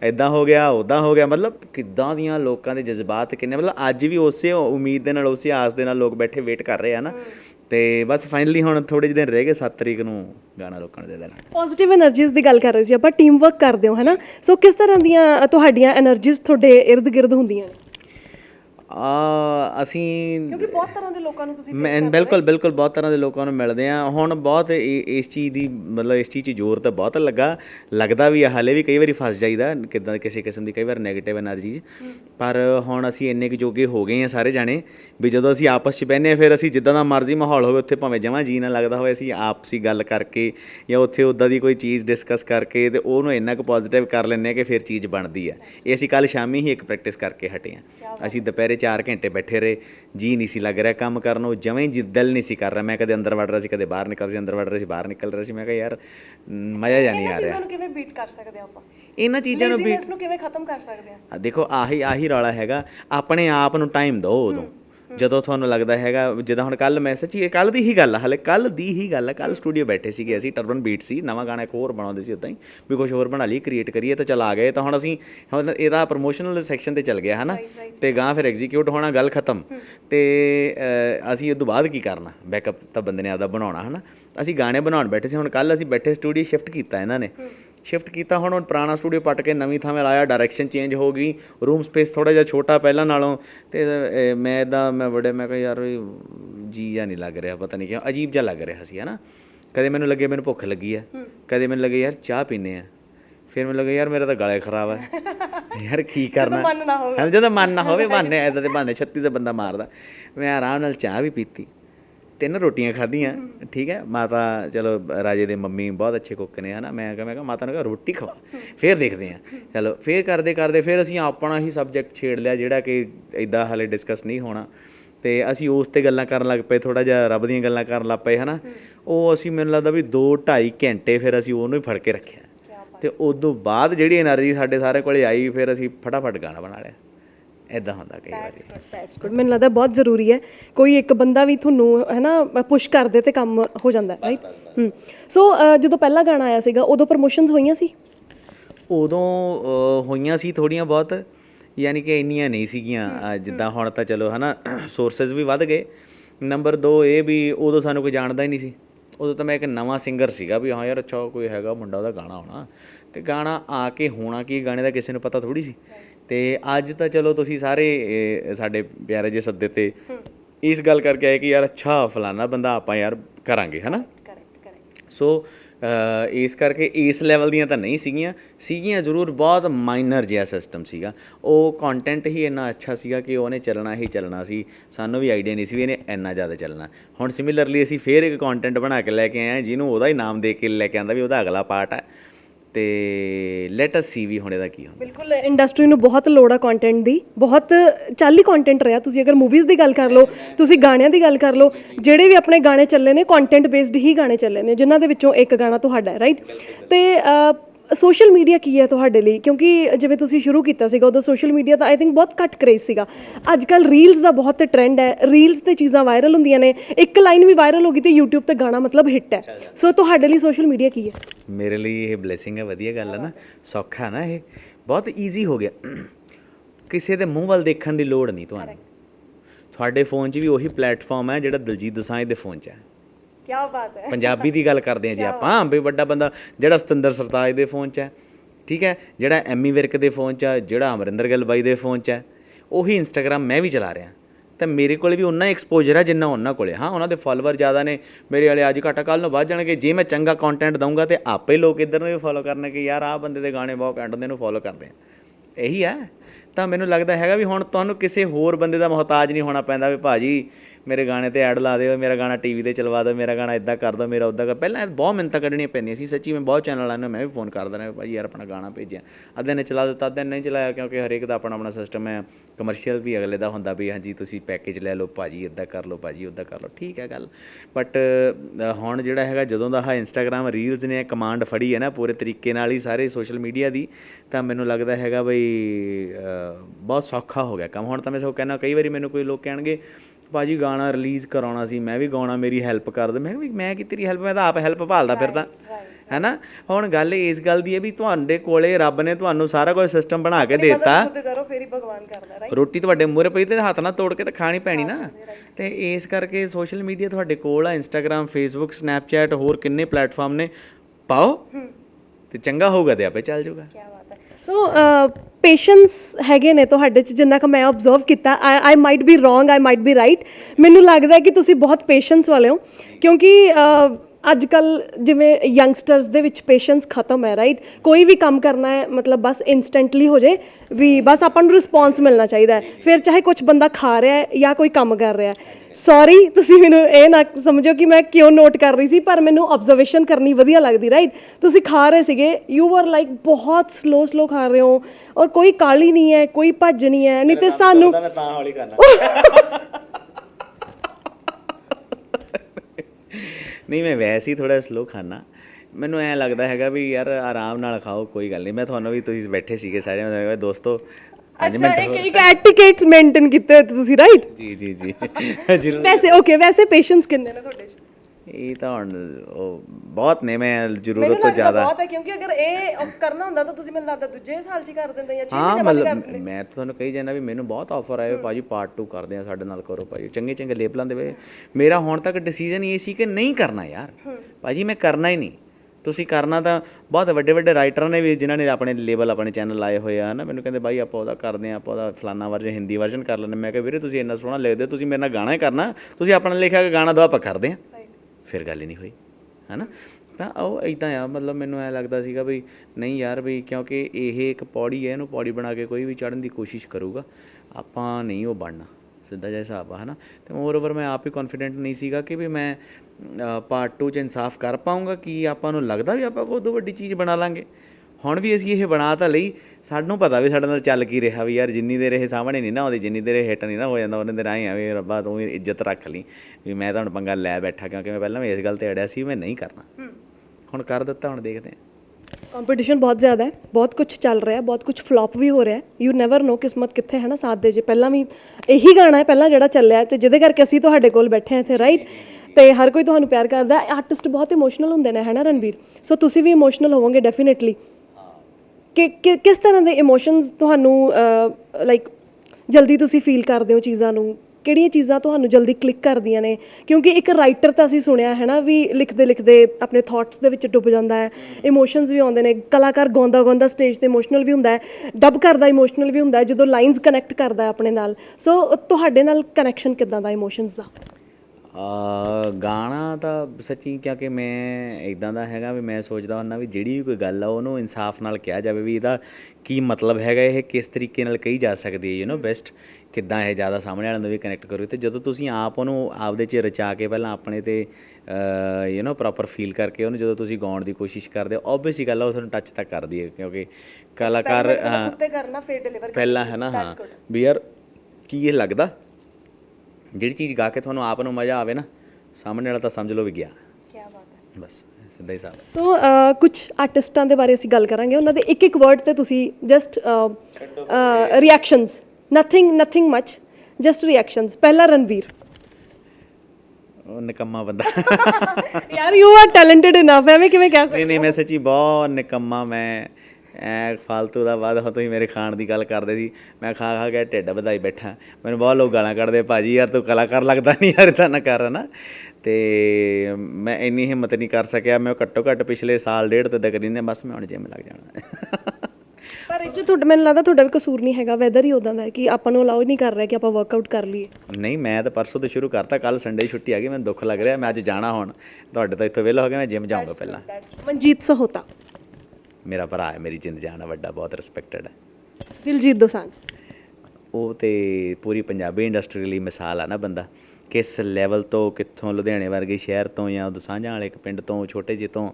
ਐਦਾਂ ਹੋ ਗਿਆ ਉਦਾਂ ਹੋ ਗਿਆ ਮਤਲਬ ਕਿੱਦਾਂ ਦੀਆਂ ਲੋਕਾਂ ਦੇ ਜਜ਼ਬਾਤ ਕਿੰਨੇ ਮਤਲਬ ਅੱਜ ਵੀ ਉਸੇ ਉਮੀਦ ਦੇ ਨਾਲ ਉਸੇ ਆਸ ਦੇ ਨਾਲ ਲੋਕ ਬੈਠੇ ਵੇਟ ਕਰ ਰਹੇ ਆ ਨਾ ਤੇ ਬਸ ਫਾਈਨਲੀ ਹੁਣ ਥੋੜੇ ਜਿਹੇ ਦਿਨ ਰਹਿ ਗਏ 7 ਤਰੀਕ ਨੂੰ ਗਾਣਾ ਰੋਕਣ ਦੇ ਦਿਨ ਪੋਜ਼ਿਟਿਵ એનર્ਜੀਜ਼ ਦੀ ਗੱਲ ਕਰ ਰਹੇ ਸੀ ਆਪਾਂ ਟੀਮ ਵਰਕ ਕਰਦੇ ਹੋ ਹੈਨਾ? ਸੋ ਕਿਸ ਤਰ੍ਹਾਂ ਦੀਆਂ ਤੁਹਾਡੀਆਂ એનર્ਜੀਜ਼ ਤੁਹਾਡੇ ird-gird ਹੁੰਦੀਆਂ ਅਸੀਂ ਕਿਉਂਕਿ ਬਹੁਤ ਤਰ੍ਹਾਂ ਦੇ ਲੋਕਾਂ ਨੂੰ ਤੁਸੀਂ ਮੈਂ ਬਿਲਕੁਲ ਬਿਲਕੁਲ ਬਹੁਤ ਤਰ੍ਹਾਂ ਦੇ ਲੋਕਾਂ ਨੂੰ ਮਿਲਦੇ ਆ ਹੁਣ ਬਹੁਤ ਇਸ ਚੀਜ਼ ਦੀ ਮਤਲਬ ਇਸ ਚੀਜ਼ 'ਚ ਜ਼ੋਰ ਤਾਂ ਬਹੁਤ ਲੱਗਾ। ਲੱਗਦਾ ਵੀ ਹਾਲੇ ਵੀ ਕਈ ਵਾਰੀ ਫਸ ਜਾਈਦਾ ਕਿਦਾਂ ਕਿਸੇ ਕਿਸਮ ਦੀ ਕਈ ਵਾਰ 네ਗੇਟਿਵ એનર્ਜੀ ਪਰ ਹੁਣ ਅਸੀਂ ਇੰਨੇ ਕਿ ਜੋਗੇ ਹੋ ਗਏ ਆ ਸਾਰੇ ਜਾਣੇ ਵੀ ਜਦੋਂ ਅਸੀਂ ਆਪਸ 'ਚ ਬੈਨੇ ਆ ਫਿਰ ਅਸੀਂ ਜਿੱਦਾਂ ਦਾ ਮਰਜ਼ੀ ਮਾਹੌਲ ਹੋਵੇ ਉੱਥੇ ਭਾਵੇਂ ਜਮਾਂ ਜੀ ਨਾ ਲੱਗਦਾ ਹੋਵੇ ਅਸੀਂ ਆਪਸੀ ਗੱਲ ਕਰਕੇ ਜਾਂ ਉੱਥੇ ਉਦਾਂ ਦੀ ਕੋਈ ਚੀਜ਼ ਡਿਸਕਸ ਕਰਕੇ ਤੇ ਉਹਨੂੰ ਇੰਨਾ ਕੁ ਪੋਜ਼ਿਟਿਵ ਕਰ ਲੈਂਦੇ ਆ ਕਿ ਫਿਰ ਚੀਜ਼ ਬਣਦੀ ਆ ਇਹ ਅਸੀਂ ਕੱਲ ਸ਼ਾਮੀ ਹੀ ਇੱਕ ਪ੍ਰੈਕਟਿਸ ਕਰਕੇ ਹਟੇ ਆ ਅਸੀਂ ਦੁਪਹਿਰੇ 4 ਘੰਟੇ ਬੈਠੇ ਰਹੇ। ਜੀ ਨਹੀਂ ਸੀ ਲੱਗ ਰਿਹਾ ਕੰਮ ਕਰਨ ਨੂੰ ਹੀ ਜੀ ਦਿਲ ਨਹੀਂ ਸੀ ਕਰ ਰਿਹਾ। ਮੈਂ ਕਦੇ ਅੰਦਰ ਵੜ ਰਿਹਾ ਸੀ ਕਦੇ ਬਾਹਰ ਨਿਕਲ ਰਿਹਾ ਸੀ ਅੰਦਰ ਵੜ ਰਿਹਾ ਸੀ ਬਾਹਰ ਨਿਕਲ ਰਿਹਾ ਸੀ। ਮੈਂ ਕਿਹਾ ਯਾਰ ਮਜ਼ਾ ਜਿਹਾ ਨਹੀਂ ਆ ਰਿਹਾ। ਨੂੰ ਕਿਵੇਂ ਬੀਟ ਕਰ ਸਕਦੇ ਆਪਾਂ? ਇਹਨਾਂ ਚੀਜ਼ਾਂ ਨੂੰ ਲੇਜ਼ੀਨੈਸ ਨੂੰ ਕਿਵੇਂ ਖਤਮ ਕਰ ਸਕਦੇ ਆ ਆ ਦੇਖੋ ਆਹੀ ਆਹੀ ਰੌਲਾ ਹੈਗਾ। ਆਪਣੇ ਆਪ ਨੂੰ ਟਾਈਮ ਦਿਓ ਉਦੋਂ। ਜਦੋਂ ਤੁਹਾਨੂੰ ਲੱਗਦਾ ਹੈਗਾ ਜਿੱਦਾਂ ਹੁਣ ਕੱਲ ਮੈਂ ਸੱਚੀ ਕੱਲ ਦੀ ਹੀ ਗੱਲ ਆ ਹਲੇ ਕੱਲ ਦੀ ਹੀ ਗੱਲ ਆ ਕੱਲ ਸਟੂਡੀਓ ਬੈਠੇ ਸੀਗੇ ਅਸੀਂ ਟਰਬਨ ਬੀਟ ਸੀ ਨਵਾਂ ਗਾਣਾ ਇੱਕ ਹੋਰ ਬਣਾਉਂਦੇ ਸੀ ਉਦਾਂ ਹੀ ਵੀ ਕੁਝ ਹੋਰ ਬਣਾ ਲਈ ਕ੍ਰੀਏਟ ਕਰੀਏ ਤਾਂ ਚਲ ਆ ਗਏ ਤਾਂ ਹੁਣ ਅਸੀਂ ਹੁਣ ਇਹਦਾ ਪ੍ਰੋਮੋਸ਼ਨਲ ਸੈਕਸ਼ਨ ਤੇ ਚੱਲ ਗਿਆ ਹਨਾ? ਤੇ ਗਾਂ ਫਿਰ ਐਗਜ਼ੀਕਿਊਟ ਹੋਣਾ ਗੱਲ ਖਤਮ। ਤੇ ਅਸੀਂ ਉਸ ਤੋਂ ਬਾਅਦ ਕੀ ਕਰਨਾ? ਬੈਕਅਪ ਤਾਂ ਬੰਦੇ ਨੇ ਆਦਾ ਬਣਾਉਣਾ ਹਨਾ? ਅਸੀਂ ਗਾਣੇ ਬਣਾਉਣ ਬੈਠੇ ਸੀ ਹੁਣ ਕੱਲ ਅਸੀਂ ਬੈਠੇ ਸਟੂਡੀਓ ਸ਼ਿਫਟ ਕੀਤਾ ਇਹਨਾਂ ਨੇ। ਸ਼ਿਫਟ ਕੀਤਾ ਹੁਣ ਉਹ ਪੁਰਾਣਾ ਸਟੂਡੀਓ ਪੱਟ ਕੇ ਨਵੀਂ ਥਾਂ 'ਤੇ ਲਾਇਆ ਡਾਇਰੈਕਸ਼ਨ ਚੇਂਜ ਹੋ ਗਈ ਰੂਮ ਸਪੇਸ ਥੋੜਾ ਜਿਹਾ ਛੋਟਾ ਪਹਿਲਾਂ ਨਾਲੋਂ ਤੇ ਮੈਂ ਇਦਾਂ ਮੈਂ ਬੜੇ ਮੈਂ ਕਿਹਾ ਯਾਰ ਜੀ ਜਾਂ ਨਹੀਂ ਲੱਗ ਰਿਹਾ ਪਤਾ ਨਹੀਂ ਕਿਉਂ ਅਜੀਬ ਜਿਹਾ ਲੱਗ ਰਿਹਾ ਸੀ ਹਨਾ? ਕਦੇ ਮੈਨੂੰ ਲੱਗੇ ਮੈਨੂੰ ਭੁੱਖ ਲੱਗੀ ਆ ਕਦੇ ਮੈਨੂੰ ਲੱਗੇ ਯਾਰ ਚਾਹ ਪੀਨੇ ਆ ਫਿਰ ਮੈਨੂੰ ਲੱਗੇ ਯਾਰ ਮੇਰਾ ਤਾਂ ਗਲਾ ਖਰਾਬ ਹੈ ਯਾਰ ਕੀ ਕਰਨਾ? ਮਨ ਨਾ ਹੋਵੇ। ਹਾਂ ਜਦੋਂ ਮਨ ਨਾ ਹੋਵੇ ਬਹਾਨੇ ਐਦਾਂ ਦੇ ਬਹਾਨੇ 36 ਦਾ ਬੰਦਾ ਮਾਰਦਾ। ਮੈਂ ਆਰਾਮ ਨਾਲ ਚਾਹ ਵੀ ਪੀਤੀ ਤਿੰਨ ਰੋਟੀਆਂ ਖਾਧੀਆਂ ਠੀਕ ਹੈ? ਮਾਤਾ ਚਲੋ ਰਾਜੇ ਦੇ ਮੰਮੀ ਬਹੁਤ ਅੱਛੇ ਕੁੱਕ ਨੇ ਹਨਾ? ਮੈਂ ਕਿਹਾ ਮੈਂ ਕਿਹਾ ਮਾਤਾ ਨੂੰ ਕਿਹਾ ਰੋਟੀ ਖਵਾ ਫਿਰ ਦੇਖਦੇ ਆ ਚਲੋ ਫਿਰ ਕਰਦੇ ਕਰਦੇ ਫਿਰ ਅਸੀਂ ਆਪਣਾ ਹੀ ਸਬਜੈਕਟ ਛੇੜ ਲਿਆ ਜਿਹੜਾ ਕਿ ਇਦਾਂ ਹਾਲੇ ਡਿਸਕਸ ਨਹੀਂ ਹੋਣਾ। ਤੇ ਅਸੀਂ ਉਸ ਤੇ ਗੱਲਾਂ ਕਰਨ ਲੱਗ ਪਏ ਥੋੜਾ ਜਿਹਾ ਰੱਬ ਦੀਆਂ ਗੱਲਾਂ ਕਰਨ ਲੱਗ ਪਏ ਹਨਾ? ਉਹ ਅਸੀਂ ਮੈਨੂੰ ਲੱਗਦਾ ਵੀ 2 2.5 ਘੰਟੇ ਫਿਰ ਅਸੀਂ ਉਹਨੂੰ ਹੀ ਫੜ ਕੇ ਰੱਖਿਆ। ਤੇ ਉਦੋਂ ਬਾਅਦ ਜਿਹੜੀ એનર્ਜੀ ਸਾਡੇ ਸਾਰੇ ਕੋਲੇ ਆਈ ਫਿਰ ਅਸੀਂ ਫਟਾਫਟ ਗਾਣਾ ਬਣਾ ਲਿਆ। ਇਦਾਂ ਹੁੰਦਾ ਕਈ ਵਾਰੀ। ਦੈਟਸ ਗੁੱਡ ਮੈਨੂੰ ਲੱਗਦਾ ਬਹੁਤ ਜ਼ਰੂਰੀ ਹੈ ਕੋਈ ਇੱਕ ਬੰਦਾ ਵੀ ਤੁਹਾਨੂੰ ਹੈ ਨਾ ਪੁਸ਼ ਕਰਦੇ ਤੇ ਕੰਮ ਹੋ ਜਾਂਦਾ ਰਾਈਟ ਹਮ ਸੋ ਜਦੋਂ ਪਹਿਲਾ ਗਾਣਾ ਆਇਆ ਸੀਗਾ ਉਦੋਂ ਪ੍ਰਮੋਸ਼ਨਸ ਹੋਈਆਂ ਸੀ? ਉਦੋਂ ਹੋਈਆਂ ਸੀ ਥੋੜੀਆਂ ਬਹੁਤ। ਯਾਨੀ ਕਿ ਇੰਨੀਆਂ ਨਹੀਂ ਸੀਗੀਆਂ। ਜਿੱਦਾਂ ਹੁਣ ਤਾਂ ਚਲੋ ਹਨਾ ਸੋਰਸਸ ਵੀ ਵੱਧ ਗਏ। ਨੰਬਰ 2 ਇਹ ਵੀ ਉਦੋਂ ਸਾਨੂੰ ਕੋਈ ਜਾਣਦਾ ਹੀ ਨਹੀਂ ਸੀ। ਉਦੋਂ ਤਾਂ ਮੈਂ ਇੱਕ ਨਵਾਂ ਸਿੰਗਰ ਸੀਗਾ ਵੀ ਹਾਂ ਯਾਰ ਅੱਛਾ ਕੋਈ ਹੈਗਾ ਮੁੰਡਾ ਉਹਦਾ ਗਾਣਾ ਹੋਣਾ। ਤੇ ਗਾਣਾ ਆ ਕੇ ਹੋਣਾ ਕੀ ਗਾਣੇ ਦਾ ਕਿਸੇ ਨੂੰ ਪਤਾ ਥੋੜੀ ਸੀ। ਤੇ ਅੱਜ ਤਾਂ ਚਲੋ ਤੁਸੀਂ ਸਾਰੇ ਸਾਡੇ ਪਿਆਰੇ ਜੇ ਸੱਦੇ ਤੇ ਇਸ ਗੱਲ ਕਰਕੇ ਆਏ ਕਿ ਯਾਰ ਅੱਛਾ ਫਲਾਨਾ ਬੰਦਾ ਆਪਾਂ ਯਾਰ ਕਰਾਂਗੇ ਹਨਾ? ਸੋ ਇਸ ਕਰਕੇ ਇਸ ਲੈਵਲ ਦੀਆਂ ਤਾਂ ਨਹੀਂ ਸੀਗੀਆਂ। ਸੀਗੀਆਂ ਜ਼ਰੂਰ ਬਹੁਤ ਮਾਈਨਰ ਜਿਹਾ ਸਿਸਟਮ ਸੀਗਾ। ਉਹ ਕੰਟੈਂਟ ਹੀ ਇੰਨਾ ਅੱਛਾ ਸੀਗਾ ਕਿ ਉਹਨੇ ਚੱਲਣਾ ਹੀ ਚੱਲਣਾ ਸੀ। ਸਾਨੂੰ ਵੀ ਆਈਡੀਆ ਨਹੀਂ ਸੀ ਵੀ ਇਹਨੇ ਇੰਨਾ ਜ਼ਿਆਦਾ ਚੱਲਣਾ। ਹੁਣ ਸਿਮਿਲਰਲੀ ਅਸੀਂ ਫੇਰ ਇੱਕ ਕੰਟੈਂਟ ਬਣਾ ਕੇ ਲੈ ਕੇ ਆਏ ਹਾਂ, ਜਿਹਨੂੰ ਉਹਦਾ ਹੀ ਨਾਮ ਦੇ ਕੇ ਲੈ ਕੇ ਆਂਦਾ ਵੀ ਉਹਦਾ ਅਗਲਾ ਪਾਰਟ ਹੈ। ਤੇ ਲੈਟ ਅਸ ਸੀ ਵੀ ਹੁਣ ਇਹਦਾ ਕੀ ਹੁੰਦਾ। ਬਿਲਕੁਲ ਇੰਡਸਟਰੀ ਨੂੰ ਬਹੁਤ ਲੋੜ ਆ ਕੰਟੈਂਟ ਦੀ। ਬਹੁਤ ਚਾਲੀ ਕੰਟੈਂਟ ਰਿਹਾ। ਤੁਸੀਂ ਅਗਰ ਮੂਵੀਜ਼ ਦੀ ਗੱਲ ਕਰ ਲਓ, ਤੁਸੀਂ ਗਾਣਿਆਂ ਦੀ ਗੱਲ ਕਰ ਲਓ, ਜਿਹੜੇ ਵੀ ਆਪਣੇ ਗਾਣੇ ਚੱਲੇ ਨੇ ਕੰਟੈਂਟ ਬੇਸਡ ਹੀ ਗਾਣੇ ਚੱਲੇ ਨੇ, ਜਿਨ੍ਹਾਂ ਦੇ ਵਿੱਚੋਂ ਇੱਕ ਗਾਣਾ ਤੁਹਾਡਾ ਹੈ ਰਾਈਟ ਤੇ ਸੋਸ਼ਲ ਮੀਡੀਆ ਕੀ ਹੈ ਤੁਹਾਡੇ ਲਈ? ਕਿਉਂਕਿ ਜਿਵੇਂ ਤੁਸੀਂ ਸ਼ੁਰੂ ਕੀਤਾ ਸੀਗਾ ਉਦੋਂ ਸੋਸ਼ਲ ਮੀਡੀਆ ਦਾ ਆਈ ਥਿੰਕ ਬਹੁਤ ਘੱਟ ਕਰੇਜ਼ ਸੀਗਾ। ਅੱਜ ਕੱਲ ਰੀਲਸ ਦਾ ਬਹੁਤ ਟ੍ਰੈਂਡ ਹੈ। ਰੀਲਸ ਤੇ ਚੀਜ਼ਾਂ ਵਾਇਰਲ ਹੁੰਦੀਆਂ ਨੇ। ਇੱਕ ਲਾਈਨ ਵੀ ਵਾਇਰਲ ਹੋ ਗਈ ਤੇ YouTube ਤੇ ਗਾਣਾ ਮਤਲਬ ਹਿੱਟ ਹੈ। ਸੋ ਤੁਹਾਡੇ ਲਈ ਸੋਸ਼ਲ ਮੀਡੀਆ ਕੀ ਹੈ? ਮੇਰੇ ਲਈ ਇਹ ਬਲੇਸਿੰਗ ਹੈ ਵਧੀਆ ਗੱਲ ਹੈ ਨਾ। ਸੌਖਾ ਨਾ ਇਹ। ਬਹੁਤ ਈਜ਼ੀ ਹੋ ਗਿਆ। ਕਿਸੇ ਦੇ ਮੂੰਹ ਵੱਲ ਦੇਖਣ ਦੀ ਲੋੜ ਨਹੀਂ ਤੁਹਾਨੂੰ। ਤੁਹਾਡੇ ਫੋਨ 'ਚ ਵੀ ਉਹੀ ਪਲੇਟਫਾਰਮ ਹੈ ਜਿਹੜਾ ਦਲਜੀਤ ਦੋਸਾਂਝ ਦੇ ਫੋਨ 'ਚ ਹੈ। ਕੀ ਬਾਤ ਹੈ। ਪੰਜਾਬੀ ਦੀ ਗੱਲ ਕਰਦੇ ਹਾਂ ਜੀ ਆਪਾਂ। ਵੀ ਵੱਡਾ ਬੰਦਾ ਜਿਹੜਾ ਸਤਿੰਦਰ ਸਰਤਾਜ ਦੇ ਫੋਨ 'ਚ ਹੈ ਠੀਕ ਹੈ? ਜਿਹੜਾ ਐਮੀ ਵਿਰਕ ਦੇ ਫੋਨ 'ਚ ਹੈ ਜਿਹੜਾ ਅਮਰਿੰਦਰ ਗਿੱਲ ਬਾਈ ਦੇ ਫੋਨ 'ਚ ਹੈ ਉਹੀ ਇੰਸਟਾਗ੍ਰam ਮੈਂ ਵੀ ਚਲਾ ਰਿਹਾ। ਤਾਂ ਮੇਰੇ ਕੋਲ ਵੀ ਉਨਾ ਐਕਸਪੋਜ਼ਰ ਹੈ ਜਿੰਨਾ ਉਹਨਾਂ ਕੋਲੇ। ਹਾਂ ਉਹਨਾਂ ਦੇ ਫਾਲੋਅਰ ਜ਼ਿਆਦਾ ਨੇ। ਮੇਰੇ ਵਾਲੇ ਅੱਜ ਘਟਾ ਕੱਲ ਨੂੰ ਵੱਧ ਜਾਣਗੇ। ਜੇ ਮੈਂ ਚੰਗਾ ਕੰਟੈਂਟ ਦਊਂਗਾ ਤੇ ਆਪੇ ਲੋਕ ਇੱਧਰ ਨੂੰ ਵੀ ਫੋਲੋ ਕਰਨਗੇ ਯਾਰ ਆਹ ਬੰਦੇ ਦੇ ਗਾਣੇ ਬਹੁਤ ਘੈਂਟ ਹੁੰਦੇ ਨੂੰ ਫੋਲੋ ਕਰਦੇ ਆ। ਇਹੀ ਹੈ। ਤਾਂ ਮੈਨੂੰ ਲੱਗਦਾ ਹੈਗਾ ਵੀ ਹੁਣ ਤੁਹਾਨੂੰ ਕਿਸੇ ਹੋਰ ਬੰਦੇ ਦਾ ਮੁਹਤਾਜ ਨਹੀਂ ਹੋਣਾ ਪੈਂਦਾ ਵੀ ਭਾਜੀ ਮੇਰੇ ਗਾਣੇ ਤੇ ਐਡ ਲਾ ਦਿਓ, ਮੇਰਾ ਗਾਣਾ ਟੀਵੀ ਤੇ ਚਲਵਾ ਦਿਓ, ਮੇਰਾ ਗਾਣਾ ਇਦਾਂ ਕਰ ਦਿਓ, ਮੇਰਾ ਉਦਾਂ ਕਰ। ਪਹਿਲਾਂ ਬਹੁਤ ਮਿੰਨਤਾਂ ਕੱਢਣੀਆਂ ਪੈਂਦੀਆਂ ਸੀ, ਸੱਚੀ ਮੈਂ ਬਹੁਤ ਚੈਨਲਾਂ ਨੂੰ ਮੈਂ ਵੀ ਫੋਨ ਕਰ ਦੇਣਾ ਵੀ ਭਾਜੀ ਯਾਰ ਆਪਣਾ ਗਾਣਾ ਭੇਜਿਆ। ਅੱਧੇ ਨੇ ਚਲਾ ਦਿੱਤਾ, ਅੱਧੇ ਨੇ ਨਹੀਂ ਚਲਾਇਆ, ਕਿਉਂਕਿ ਹਰੇਕ ਦਾ ਆਪਣਾ ਆਪਣਾ ਸਿਸਟਮ ਹੈ। ਕਮਰਸ਼ੀਅਲ ਵੀ ਅਗਲੇ ਦਾ ਹੁੰਦਾ ਵੀ, ਹਾਂਜੀ ਤੁਸੀਂ ਪੈਕੇਜ ਲੈ ਲਓ, ਭਾਜੀ ਇਦਾਂ ਕਰ ਲਓ, ਭਾਜੀ ਉਦਾਂ ਕਰ ਲਓ, ਠੀਕ ਹੈ ਗੱਲ। ਬਟ ਹੁਣ ਜਿਹੜਾ ਹੈਗਾ, ਜਦੋਂ ਦਾ ਆਹ ਇੰਸਟਾਗ੍ਰam ਰੀਲਸ ਨੇ ਕਮਾਂਡ ਫੜੀ ਹੈ ਨਾ ਪੂਰੇ ਤਰੀਕੇ ਨਾਲ ਹੀ ਸਾਰੇ ਸੋਸ਼ਲ ਮੀਡੀਆ ਦੀ, ਤਾਂ ਮੈਨੂੰ ਲੱਗਦਾ ਹੈਗਾ ਬਈ ਬਹੁਤ ਸੌਖਾ ਹੋ ਗਿਆ ਕੰਮ। ਹੁਣ ਤਾਂ ਮੈਂ ਸੋ ਕਹਿੰਦਾ ਕਈ ਵਾਰੀ ਮੈਨੂੰ ਕੋਈ ਲੋਕ ਕਹਿਣਗੇ ਭਾਜੀ ਗਾਣਾ ਰਿਲੀਜ਼ ਕਰਾਉਣਾ ਸੀ ਮੈਂ ਵੀ ਗਾਉਣਾ ਮੇਰੀ ਹੈਲਪ ਕਰ ਦੇ। ਮੈਂ ਕਿਹਾ ਵੀ ਮੈਂ ਕੀ ਤੇਰੀ ਹੈਲਪ ਮੈਂ ਤਾਂ ਆਪ ਹੈਲਪ ਭਾਲਦਾ ਫਿਰਦਾ। ਹੈਨਾ? ਹੁਣ ਗੱਲ ਇਸ ਗੱਲ ਦੀ ਹੈ ਵੀ ਤੁਹਾਡੇ ਕੋਲੇ ਰੱਬ ਨੇ ਤੁਹਾਨੂੰ ਸਾਰਾ ਕੁਝ ਸਿਸਟਮ ਬਣਾ ਕੇ ਦਿੱਤਾ। ਖੁਦ ਕਰੋ ਫੇਰ ਹੀ ਭਗਵਾਨ ਕਰਦਾ ਰਾਈਟ ਰੋਟੀ ਤੁਹਾਡੇ ਮੂਹਰੇ ਪਈ ਤੇ ਹੱਥ ਨਾਲ ਤੋੜ ਕੇ ਤਾਂ ਖਾਣੀ ਪੈਣੀ ਨਾ। ਤੇ ਇਸ ਕਰਕੇ ਸੋਸ਼ਲ ਮੀਡੀਆ ਤੁਹਾਡੇ ਕੋਲ ਆ ਇੰਸਟਾਗ੍ਰam ਫੇਸਬੁੱਕ ਸਨੈਪਚੈਟ ਹੋਰ ਕਿੰਨੇ ਪਲੇਟਫਾਰਮ ਨੇ। ਪਾਓ। ਤੇ ਚੰਗਾ ਹੋਊਗਾ ਤੇ ਆਪੇ ਚੱਲ ਜਾਊਗਾ। ਸੋ ਪੇਸ਼ੈਂਸ uh, ਹੈਗੇ ਨੇ ਤੁਹਾਡੇ ਚ, ਜਿੰਨਾ ਕਿ ਮੈਂ ਆਬਜ਼ਰਵ ਕੀਤਾ I might be wrong I might be right ਮੈਨੂੰ ਲੱਗਦਾ ਕਿ ਤੁਸੀਂ ਬਹੁਤ ਪੇਸ਼ੈਂਸ ਵਾਲੇ ਹੋ, ਕਿਉਂਕਿ ਅੱਜ ਕੱਲ ਜਿਵੇਂ ਯੰਗਸਟਰਸ ਦੇ ਵਿੱਚ ਪੇਸ਼ੈਂਸ ਖਤਮ ਹੈ ਰਾਈਟ ਕੋਈ ਵੀ ਕੰਮ ਕਰਨਾ ਹੈ ਮਤਲਬ ਬਸ ਇਨਸਟੈਂਟਲੀ ਹੋ ਜੇ ਵੀ ਬਸ ਆਪਾਂ ਨੂੰ ਰਿਸਪੌਂਸ ਮਿਲਣਾ ਚਾਹੀਦਾ ਹੈ। ਫਿਰ ਚਾਹੇ ਕੁਝ ਬੰਦਾ ਖਾ ਰਿਹਾ ਹੈ ਜਾਂ ਕੋਈ ਕੰਮ ਕਰ ਰਿਹਾ ਹੈ। ਸੌਰੀ ਤੁਸੀਂ ਮੈਨੂੰ ਇਹ ਨਾ ਸਮਝੋ ਕਿ ਮੈਂ ਕਿਉਂ ਨੋਟ ਕਰ ਰਹੀ ਸੀ ਪਰ ਮੈਨੂੰ ਆਬਜ਼ਰਵੇਸ਼ਨ ਕਰਨੀ ਵਧੀਆ ਲੱਗਦੀ ਰਾਈਟ ਤੁਸੀਂ ਖਾ ਰਹੇ ਸੀਗੇ ਯੂ ਆਰ ਲਾਈਕ ਬਹੁਤ ਸਲੋ ਸਲੋ ਖਾ ਰਹੇ ਹੋ ਔਰ ਕੋਈ ਕਾਲੀ ਨਹੀਂ ਹੈ ਕੋਈ ਭੱਜ ਨਹੀਂ ਹੈ ਨਹੀਂ ਤੇ ਸਾਨੂੰ ਮੈਂ ਤਾਂ ਹੌਲੀ ਕਰਨਾ। ਨਹੀਂ ਮੈਂ ਵੈਸੇ ਹੀ ਥੋੜਾ ਸਲੋ ਖਾਣਾ ਮੈਨੂੰ ਐ ਲੱਗਦਾ ਹੈਗਾ ਵੀ ਯਾਰ ਆਰਾਮ ਨਾਲ ਖਾਓ ਕੋਈ ਗੱਲ ਨਹੀਂ। ਮੈਂ ਤੁਹਾਨੂੰ ਵੀ ਤੁਸੀਂ ਬੈਠੇ ਸੀਗੇ ਸਾਰੇ ਮੈਂ ਕਿਹਾ, ਦੋਸਤੋ ਅੱਛਾ ਮਿੰਟ ਇੱਕ ਇੱਕ ਐਟੀਕੇਟਸ ਮੇਨਟੇਨ ਕੀਤੇ ਤੁਸੀਂ ਰਾਈਟ ਜੀ ਜੀ ਜੀ। ਵੈਸੇ ਓਕੇ ਵੈਸੇ ਪੇਸ਼ੈਂਸ ਕਿੰਨੇ ਨੇ ਤੁਹਾਡੇ ਚ? ਇਹ ਤਾਂ ਹੁਣ ਉਹ ਬਹੁਤ ਨੇ ਮੈਂ ਜ਼ਰੂਰਤ ਤੋਂ ਜ਼ਿਆਦਾ। ਬਹੁਤ ਹੈ ਕਿਉਂਕਿ ਅਗਰ ਇਹ ਕਰਨਾ ਹੁੰਦਾ ਤਾਂ ਤੁਸੀਂ ਮੈਨੂੰ ਲੱਗਦਾ ਦੂਜੇ ਸਾਲ ਚ ਹੀ ਕਰ ਦਿੰਦੇ ਜਾਂ 6 ਹਾਂ ਮਹੀਨੇ ਬਾਅਦ ਕਰ ਮਤਲਬ ਮੈਂ ਤਾਂ ਤੁਹਾਨੂੰ ਕਹੀ ਜਾਂਦਾ ਵੀ ਮੈਨੂੰ ਬਹੁਤ ਆਫਰ ਆਏ ਭਾਜੀ ਪਾਰਟ 2 ਕਰਦੇ ਆ ਸਾਡੇ ਨਾਲ ਕਰੋ ਭਾਜੀ ਚੰਗੇ ਚੰਗੇ ਲੇਬਲਾਂ ਦੇ ਵੇ। ਮੇਰਾ ਹੁਣ ਤੱਕ ਡਿਸੀਜਨ ਇਹ ਸੀ ਕਿ ਨਹੀਂ ਕਰਨਾ ਯਾਰ। ਭਾਜੀ ਮੈਂ ਕਰਨਾ ਹੀ ਨਹੀਂ। ਤੁਸੀਂ ਕਰਨਾ ਤਾਂ ਬਹੁਤ ਵੱਡੇ ਵੱਡੇ ਰਾਈਟਰਾਂ ਨੇ ਵੀ ਜਿਨ੍ਹਾਂ ਨੇ ਆਪਣੇ ਲੇਬਲ ਆਪਣੇ ਚੈਨਲ ਲਾਏ ਹੋਏ ਆ ਨਾ ਮੈਨੂੰ ਕਹਿੰਦੇ ਬਾਈ ਆਪਾਂ ਉਹਦਾ ਕਰਦੇ ਆ ਆਪਾਂ ਉਹਦਾ ਫਲਾਨਾ ਵਰਜਨ ਹਿੰਦੀ ਵਰਜਨ ਕਰ ਲੈਂਦੇ ਮੈਂ ਕਿਹਾ ਵੀਰੇ ਤੁਸੀਂ ਇੰਨਾ ਸੋਹਣਾ ਲਿਖਦੇ ਹੋ, ਤੁਸੀਂ ਮੇਰੇ ਨਾਲ ਗਾਣਾ ਹੀ ਕਰਨਾ। ਤੁਸੀਂ ਆਪਣਾ ਲਿਖਿਆ ਹੋਇਆ ਗਾਣਾ ਦੋ ਆਪਾਂ ਕਰਦੇ ਆ ਫਿਰ ਗੱਲ ਹੀ ਨਹੀਂ ਹੋਈ, ਹੈਨਾ? ਤਾਂ ਉਹ ਇਦਾਂ ਆ, ਮਤਲਬ ਮੈਨੂੰ ਐ ਲੱਗਦਾ ਸੀਗਾ ਵੀ ਨਹੀਂ ਯਾਰ ਵੀ ਕਿਉਂਕਿ ਇਹ ਇੱਕ ਪੌੜੀ ਹੈ, ਇਹਨੂੰ ਪੌੜੀ ਬਣਾ ਕੇ ਕੋਈ ਵੀ ਚੜਨ ਦੀ ਕੋਸ਼ਿਸ਼ ਕਰੂਗਾ, ਆਪਾਂ ਨਹੀਂ ਉਹ ਬਣਨਾ, ਸਿੱਧਾ ਜਿਹਾ ਹਿਸਾਬ ਆ, ਹਨਾ? ਤੇ ਮੋਰ ਓਵਰ ਮੈਂ ਆਪ ਹੀ ਕੌਨਫੀਡੈਂਟ ਨਹੀਂ ਸੀਗਾ ਕਿ ਵੀ ਮੈਂ ਪਾਰਟ 2 ਚ ਇਨਸਾਫ ਕਰ ਪਾਉਂਗਾ ਕਿ ਆਪਾਂ ਨੂੰ ਲੱਗਦਾ ਵੀ ਆਪਾਂ ਕੋਈ ਉਦੋਂ ਵੱਡੀ ਚੀਜ਼ ਬਣਾ ਲਾਂਗੇ? ਹੁਣ ਵੀ ਅਸੀਂ ਇਹ ਬਣਾ ਤਾਂ ਲਈ ਸਾਨੂੰ ਪਤਾ ਵੀ ਸਾਡੇ ਨਾਲ ਚੱਲ ਕੀ ਰਿਹਾ ਵੀ ਯਾਰ ਜਿੰਨੀ ਦੇਰ ਇਹ ਸਾਹਮਣੇ ਨਹੀਂ ਨਾ ਆਉਂਦੀ ਜਿੰਨੀ ਦੇਰ ਇਹ ਹਿੱਟ ਨਹੀਂ ਨਾ ਹੋ ਜਾਂਦਾ ਉਹਨੇ ਦੇਰ ਆਏ ਆ ਵੀ ਰੱਬਾ ਤੂੰ ਵੀ ਇੱਜ਼ਤ ਰੱਖ ਲਈ ਵੀ ਮੈਂ ਤਾਂ ਹੁਣ ਪੰਗਾ ਲੈ ਬੈਠਾ ਕਿਉਂਕਿ ਮੈਂ ਪਹਿਲਾਂ ਵੀ ਇਸ ਗੱਲ ਤੇ ਅੜਿਆ ਸੀ ਮੈਂ ਨਹੀਂ ਕਰਨਾ। ਹੁਣ ਕਰ ਦਿੱਤਾ ਹੁਣ ਦੇਖਦੇ ਹਾਂ। ਕੰਪੀਟੀਸ਼ਨ ਬਹੁਤ ਜ਼ਿਆਦਾ ਹੈ ਬਹੁਤ ਕੁਝ ਚੱਲ ਰਿਹਾ ਹੈ ਬਹੁਤ ਕੁਝ ਫਲॉप ਵੀ ਹੋ ਰਿਹਾ ਹੈ। ਯੂ ਨੈਵਰ ਨੋ ਕਿਸਮਤ ਕਿੱਥੇ ਹੈ ਨਾ ਸਾਥ ਦੇ ਜੇ ਪਹਿਲਾਂ ਵੀ ਇਹੀ ਗਾਣਾ ਹੈ ਪਹਿਲਾਂ ਜਿਹੜਾ ਚੱਲਿਆ ਤੇ ਜਿਹਦੇ ਕਰਕੇ ਅਸੀਂ ਤੁਹਾਡੇ ਕੋਲ ਬੈਠੇ ਹਾਂ ਇੱਥੇ ਰਾਈਟ ਤੇ ਹਰ ਕੋਈ ਤੁਹਾਨੂੰ ਪਿਆਰ ਕਰਦਾ ਹੈ ਆਰਟਿਸਟ ਬਹੁਤ ਇਮੋਸ਼ਨਲ ਹੁੰਦੇ ਨੇ ਹੈ ਨਾ ਰਣਵੀਰ? ਸੋ ਤੁਸੀਂ ਵੀ ਇਮੋਸ਼ਨਲ ਹੋਵੋਗੇ ਡੈਫੀਨਿਟਲੀ ਕਿ ਕਿ- ਕਿਸ ਤਰ੍ਹਾਂ ਦੇ ਇਮੋਸ਼ਨਸ ਤੁਹਾਨੂੰ ਲਾਈਕ ਜਲਦੀ ਤੁਸੀਂ ਫੀਲ ਕਰਦੇ ਹੋ ਚੀਜ਼ਾਂ ਨੂੰ? ਕਿਹੜੀਆਂ ਚੀਜ਼ਾਂ ਤੁਹਾਨੂੰ ਜਲਦੀ ਕਲਿੱਕ ਕਰਦੀਆਂ ਨੇ? ਕਿਉਂਕਿ ਇੱਕ ਰਾਈਟਰ ਤਾਂ ਅਸੀਂ ਸੁਣਿਆ ਹੈ ਨਾ ਵੀ ਲਿਖਦੇ ਲਿਖਦੇ ਆਪਣੇ ਥਾਟਸ ਦੇ ਵਿੱਚ ਡੁੱਬ ਜਾਂਦਾ ਹੈ ਇਮੋਸ਼ਨਸ ਵੀ ਆਉਂਦੇ ਨੇ, ਕਲਾਕਾਰ ਗਾਉਂਦਾ ਗਾਉਂਦਾ ਸਟੇਜ ਤੇ ਇਮੋਸ਼ਨਲ ਵੀ ਹੁੰਦਾ ਹੈ ਡਬ ਕਰਦਾ ਇਮੋਸ਼ਨਲ ਵੀ ਹੁੰਦਾ ਹੈ, ਜਦੋਂ ਲਾਈਨਸ ਕਨੈਕਟ ਕਰਦਾ ਹੈ ਆਪਣੇ ਨਾਲ। ਸੋ ਤੁਹਾਡੇ ਨਾਲ ਕਨੈਕਸ਼ਨ ਕਿਦਾਂ ਦਾ ਇਮੋਸ਼ਨਸ ਦਾ? ਗਾਣਾ ਤਾਂ ਸੱਚੀ ਕਿਉਂਕਿ ਮੈਂ ਇਦਾਂ ਦਾ ਹੈਗਾ ਵੀ ਮੈਂ ਸੋਚਦਾ ਹੁੰਦਾ ਵੀ ਜਿਹੜੀ ਵੀ ਕੋਈ ਗੱਲ ਆ ਉਹਨੂੰ ਇਨਸਾਫ ਨਾਲ ਕਿਹਾ ਜਾਵੇ ਵੀ ਇਹਦਾ ਕੀ ਮਤਲਬ ਹੈਗਾ ਇਹ ਕਿਸ ਤਰੀਕੇ ਨਾਲ ਕਹੀ ਜਾ ਸਕਦੀ ਹੈ ਯੂ نو ਬੈਸਟ ਕਿੱਦਾਂ ਇਹ ਜ਼ਿਆਦਾ ਸਾਹਮਣੇ ਵਾਲਿਆਂ ਨੂੰ ਵੀ ਕਨੈਕਟ ਕਰੂ ਤੇ ਜਦੋਂ ਤੁਸੀਂ ਆਪ ਉਹਨੂੰ ਆਪਦੇ 'ਚ ਰਚਾ ਕੇ ਪਹਿਲਾਂ ਆਪਣੇ ਤੇ ਯੂ نو ਪ੍ਰੋਪਰ ਫੀਲ ਕਰਕੇ ਉਹਨੂੰ ਜਦੋਂ ਤੁਸੀਂ ਗਾਉਣ ਦੀ ਕੋਸ਼ਿਸ਼ ਕਰਦੇ ਹੋ ਆਬਵੀਅਸ ਹੀ ਗੱਲ ਆ ਉਹ ਤੁਹਾਨੂੰ ਟੱਚ ਤਾਂ ਕਰਦੀ ਹੈ ਕਿਉਂਕਿ ਕਲਾਕਾਰ ਹਾਂ, ਉੱਤੇ ਕਰਨਾ ਫੇਰ ਡਿਲੀਵਰ ਪਹਿਲਾਂ ਹੈ ਨਾ ਹਾਂ ਵੀ ਯਾਰ ਕੀ ਇਹ ਲੱਗਦਾ ਜਿਹੜੀ ਚੀਜ਼ ਗਾ ਕੇ ਤੁਹਾਨੂੰ ਆਪ ਨੂੰ ਮਜ਼ਾ ਆਵੇ ਨਾ ਸਾਹਮਣੇ ਵਾਲਾ ਤਾਂ ਸਮਝ ਲਓ ਵੀ ਗਿਆ। ਕੀ ਬਾਤ ਹੈ। ਬਸ ਸਿੱਧਾ ਹੀ ਹੈ। ਸੋ ਕੁਝ ਆਰਟਿਸਟਾਂ ਦੇ ਬਾਰੇ ਅਸੀਂ ਗੱਲ ਕਰਾਂਗੇ। ਉਹਨਾਂ ਦੇ ਇੱਕ ਇੱਕ ਵਰਡ ਤੇ ਤੁਸੀਂ just reactions nothing nothing much just reactions ਪਹਿਲਾ ਰਣਵੀਰ। ਉਹ ਨਿਕੰਮਾ ਬੰਦਾ। ਯਾਰ ਯੂ ਆਰ ਟੈਲੈਂਟਡ ਇਨਫ ਐਵੇਂ ਕਿਵੇਂ ਕਹਿ ਸਕਦੇ ਨਹੀਂ ਨਹੀਂ ਮੈਂ ਸੱਚੀ ਬਹੁਤ ਨਿਕੰਮਾ ਮੈਂ ਐ ਫਾਲਤੂ ਦਾ ਬਾਅਦ ਹੁਣ ਤੁਸੀਂ ਮੇਰੇ ਖਾਣ ਦੀ ਗੱਲ ਕਰਦੇ ਸੀ। ਮੈਂ ਖਾ ਖਾ ਕੇ ਢਿੱਡ ਵਧਾਈ ਬੈਠਾ। ਮੈਨੂੰ ਬਹੁਤ ਲੋਕ ਗਾਲਾਂ ਕੱਢਦੇ ਭਾਜੀ ਯਾਰ ਤੂੰ ਕਲਾਕਾਰ ਲੱਗਦਾ ਨਹੀਂ ਯਾਰ ਇਦਾਂ ਨਾ ਕਰ ਨਾ ਤੇ ਮੈਂ ਇੰਨੀ ਹਿੰਮਤ ਨਹੀਂ ਕਰ ਸਕਿਆ। ਮੈਂ ਘੱਟੋ ਘੱਟ ਪਿਛਲੇ ਸਾਲ ਡੇਢ ਤੋਂ ਤੱਕ ਨੇ ਬਸ ਮੈਂ ਹੁਣ ਜਿਮ ਲੱਗ ਜਾਣਾ। ਪਰ ਇਹ 'ਚ ਤੁਹਾਡਾ ਮੈਨੂੰ ਲੱਗਦਾ ਤੁਹਾਡਾ ਵੀ ਕਸੂਰ ਨਹੀਂ ਹੈਗਾ ਵੈਦਰ ਹੀ ਉਦਾਂ ਦਾ ਹੈ ਕਿ ਆਪਾਂ ਨੂੰ ਅਲਾਉ ਨਹੀਂ ਕਰ ਰਿਹਾ ਕਿ ਆਪਾਂ ਵਰਕਆਊਟ ਕਰ ਲਈਏ। ਨਹੀਂ ਮੈਂ ਤਾਂ ਪਰਸੋਂ ਤੋਂ ਸ਼ੁਰੂ ਕਰਤਾ ਕੱਲ ਸੰਡੇ ਛੁੱਟੀ ਆ ਗਈ ਮੈਨੂੰ ਦੁੱਖ ਲੱਗ ਰਿਹਾ ਮੈਂ ਅੱਜ ਜਾਣਾ ਹੁਣ। ਤੁਹਾਡੇ ਤੋਂ ਇੱਥੋਂ ਵਿਹਲਾ ਹੋ ਗਿਆ ਮੈਂ ਜਿਮ ਜਾਊਂਗਾ ਪਹਿਲਾਂ। ਮਨਜੀਤ ਸਹੋਤਾ। ਮੇਰਾ ਭਰਾ ਹੈ ਮੇਰੀ ਜਿੰਦ ਜਾਨ ਆ ਵੱਡਾ ਬਹੁਤ ਰਿਸਪੈਕਟਡ ਹੈ। ਦਿਲਜੀਤ ਦੋਸਾਂਝ। ਉਹ ਤੇ ਪੂਰੀ ਪੰਜਾਬੀ ਇੰਡਸਟਰੀ ਲਈ ਮਿਸਾਲ ਆ ਨਾ ਬੰਦਾ। ਕਿਸ ਲੈਵਲ ਤੋਂ ਕਿੱਥੋਂ ਲੁਧਿਆਣੇ ਵਰਗੇ ਸ਼ਹਿਰ ਤੋਂ ਜਾਂ ਦਸਾਂਝਾਂ ਵਾਲੇ ਇੱਕ ਪਿੰਡ ਤੋਂ ਛੋਟੇ ਜਿਹੇ ਤੋਂ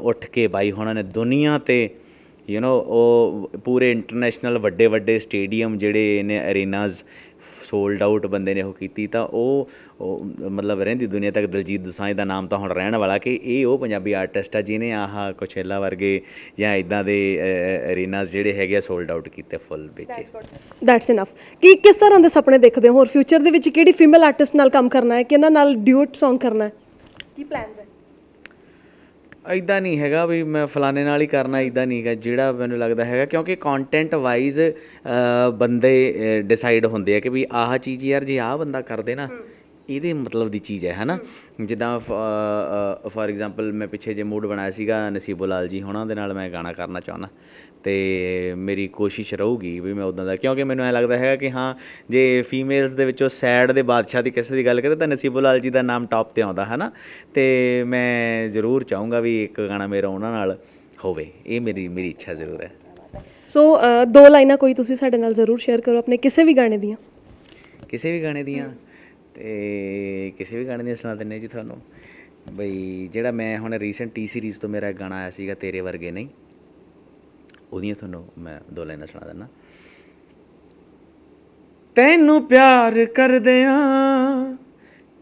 ਉੱਠ ਕੇ ਬਾਈ ਹੋਣਾ ਨੇ ਦੁਨੀਆ ਤੇ ਯੂ نو ਉਹ ਪੂਰੇ ਇੰਟਰਨੈਸ਼ਨਲ ਵੱਡੇ ਵੱਡੇ ਸਟੇਡੀਅਮ ਜਿਹੜੇ ਨੇ ਅਰੀਨਾਜ਼ ਸੋਲਡ ਆਊਟ ਬੰਦੇ ਨੇ ਉਹ ਕੀਤੀ ਤਾਂ ਉਹ ਮਤਲਬ ਰਹਿੰਦੀ ਦੁਨੀਆ ਤੱਕ ਦਲਜੀਤ ਦਸਾਂਝ ਦਾ ਨਾਮ ਤਾਂ ਹੁਣ ਰਹਿਣ ਵਾਲਾ ਕਿ ਇਹ ਉਹ ਪੰਜਾਬੀ ਆਰਟਿਸਟ ਆ ਜਿਹਨੇ ਆਹ ਕੋਚੇਲਾ ਵਰਗੇ ਜਾਂ ਇਦਾਂ ਦੇ ਅਰੀਨਾਜ਼ ਜਿਹੜੇ ਹੈਗੇ ਆ ਸੋਲਡ ਆਊਟ ਕੀਤੇ ਫੁੱਲ ਵਿੱਚ। ਦੈਟਸ ਇਨਫ ਕੀ ਕਿਸ ਤਰ੍ਹਾਂ ਦੇ ਸੁਪਨੇ ਦੇਖਦੇ ਹੋ? ਹੋਰ ਫਿਊਚਰ ਦੇ ਵਿੱਚ ਕਿਹੜੀ ਫੀਮੇਲ ਆਰਟਿਸਟ ਨਾਲ ਕੰਮ ਕਰਨਾ ਹੈ? ਕਿਹਨਾਂ ਨਾਲ ਡਿਊਟ Song ਕਰਨਾ ਹੈ? ਕੀ ਪਲਾਨਸ ਹੈ? ਐਦਾਂ ਨਹੀਂ ਹੈਗਾ ਵੀ ਮੈਂ ਫਲਾਣੇ ਨਾਲ ਹੀ ਕਰਨਾ ਐਦਾਂ ਨਹੀਂ ਹੈਗਾ, ਜਿਹੜਾ ਮੈਨੂੰ ਲੱਗਦਾ ਹੈਗਾ, ਕਿਉਂਕਿ ਕੰਟੈਂਟ ਵਾਈਜ਼ ਬੰਦੇ ਡਿਸਾਈਡ ਹੁੰਦੇ ਆ ਕਿ ਵੀ ਆਹ ਚੀਜ਼ ਯਾਰ ਜੇ ਆਹ ਬੰਦਾ ਕਰਦੇ ਨਾ ਇਹਦੇ ਮਤਲਬ ਦੀ ਚੀਜ਼ ਹੈ ਹਨਾ? ਜਿੱਦਾਂ ਫਾਰ ਐਗਜ਼ਾਮਪਲ ਮੈਂ ਪਿੱਛੇ ਜੇ ਮੂਡ ਬਣਾਇਆ ਸੀਗਾ ਨਸੀਬੋ ਲਾਲ ਜੀ ਹੁਣਾਂ ਦੇ ਨਾਲ ਮੈਂ ਗਾਣਾ ਕਰਨਾ ਚਾਹੁੰਦਾ। ਤੇ ਮੇਰੀ ਕੋਸ਼ਿਸ਼ ਰਹੂਗੀ ਵੀ ਮੈਂ ਉਦਾਂ ਦਾ ਕਿਉਂਕਿ ਮੈਨੂੰ ਐ ਲੱਗਦਾ ਹੈਗਾ ਕਿ ਹਾਂ ਜੇ ਫੀਮੇਲਸ ਦੇ ਵਿੱਚੋਂ ਸੈਡ ਦੇ ਬਾਦਸ਼ਾਹ ਦੀ ਕਿਸੇ ਦੀ ਗੱਲ ਕਰੇ ਤਾਂ ਨਸੀਬੋ ਲਾਲ ਜੀ ਦਾ ਨਾਮ ਟੌਪ ਤੇ ਆਉਂਦਾ ਹੈ ਨਾ ਤੇ ਮੈਂ ਜ਼ਰੂਰ ਚਾਹੂੰਗਾ ਵੀ ਇੱਕ ਗਾਣਾ ਮੇਰਾ ਉਹਨਾਂ ਨਾਲ ਹੋਵੇ। ਇਹ ਮੇਰੀ ਮੇਰੀ ਇੱਛਾ ਜ਼ਰੂਰ ਹੈ। ਸੋ ਦੋ ਲਾਈਨਾਂ ਕੋਈ ਤੁਸੀਂ ਸਾਡੇ ਨਾਲ ਜ਼ਰੂਰ ਸ਼ੇਅਰ ਕਰੋ ਆਪਣੇ ਕਿਸੇ ਵੀ ਗਾਣੇ ਦੀਆਂ। ਕਿਸੇ ਵੀ ਗਾਣੇ ਦੀਆਂ? ਤੇ ਕਿਸੇ ਵੀ ਗਾਣੇ ਦੀਆਂ ਸੁਣਾ ਦਿੰਨੇ ਜੀ ਤੁਹਾਨੂੰ। ਬਈ ਜਿਹੜਾ ਮੈਂ ਹੁਣ ਰੀਸੈਂਟ ਟੀ ਸੀਰੀਜ਼ ਤੋਂ ਮੇਰਾ ਗਾਣਾ ਆਇਆ ਸੀਗਾ, ਤੇਰੇ ਵਰਗੇ ਨਹੀਂ। ਉਹਦੀਆਂ ਤੁਹਾਨੂੰ ਮੈਂ ਦੋ ਲਾਈਨਾਂ ਸੁਣਾ ਦਿੰਦਾ। ਤੈਨੂੰ ਪਿਆਰ ਕਰਦੇ ਆ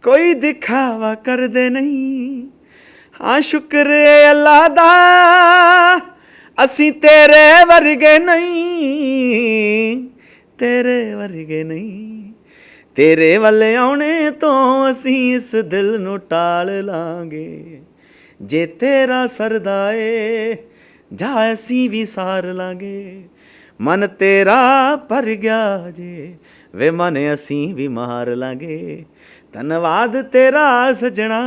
ਕੋਈ ਦਿਖਾਵਾ ਕਰਦੇ ਨਹੀਂ। ਹਾਂ, ਸ਼ੁਕਰ ਏ ਅੱਲਾ ਦਾ, ਅਸੀਂ ਤੇਰੇ ਵਰਗੇ ਨਹੀਂ। ਤੇਰੇ ਵਰਗੇ ਨਹੀਂ। ਤੇਰੇ ਵੱਲ ਆਉਣੇ ਤੋਂ ਅਸੀਂ ਇਸ ਦਿਲ ਨੂੰ ਟਾਲ ਲਾਂਗੇ। ਜੇ ਤੇਰਾ ਸਰਦਾ ਏ, ਜਾ ਅਸੀਂ ਵੀ ਸਾਰ ਲਾਂਗੇ। ਮਨ ਤੇਰਾ ਭਰ ਗਿਆ ਜੇ, ਵੇ ਮਨ ਅਸੀਂ ਵੀ ਮਾਰ ਲਾਂਗੇ। ਧੰਨਵਾਦ ਤੇਰਾ ਸਜਣਾ।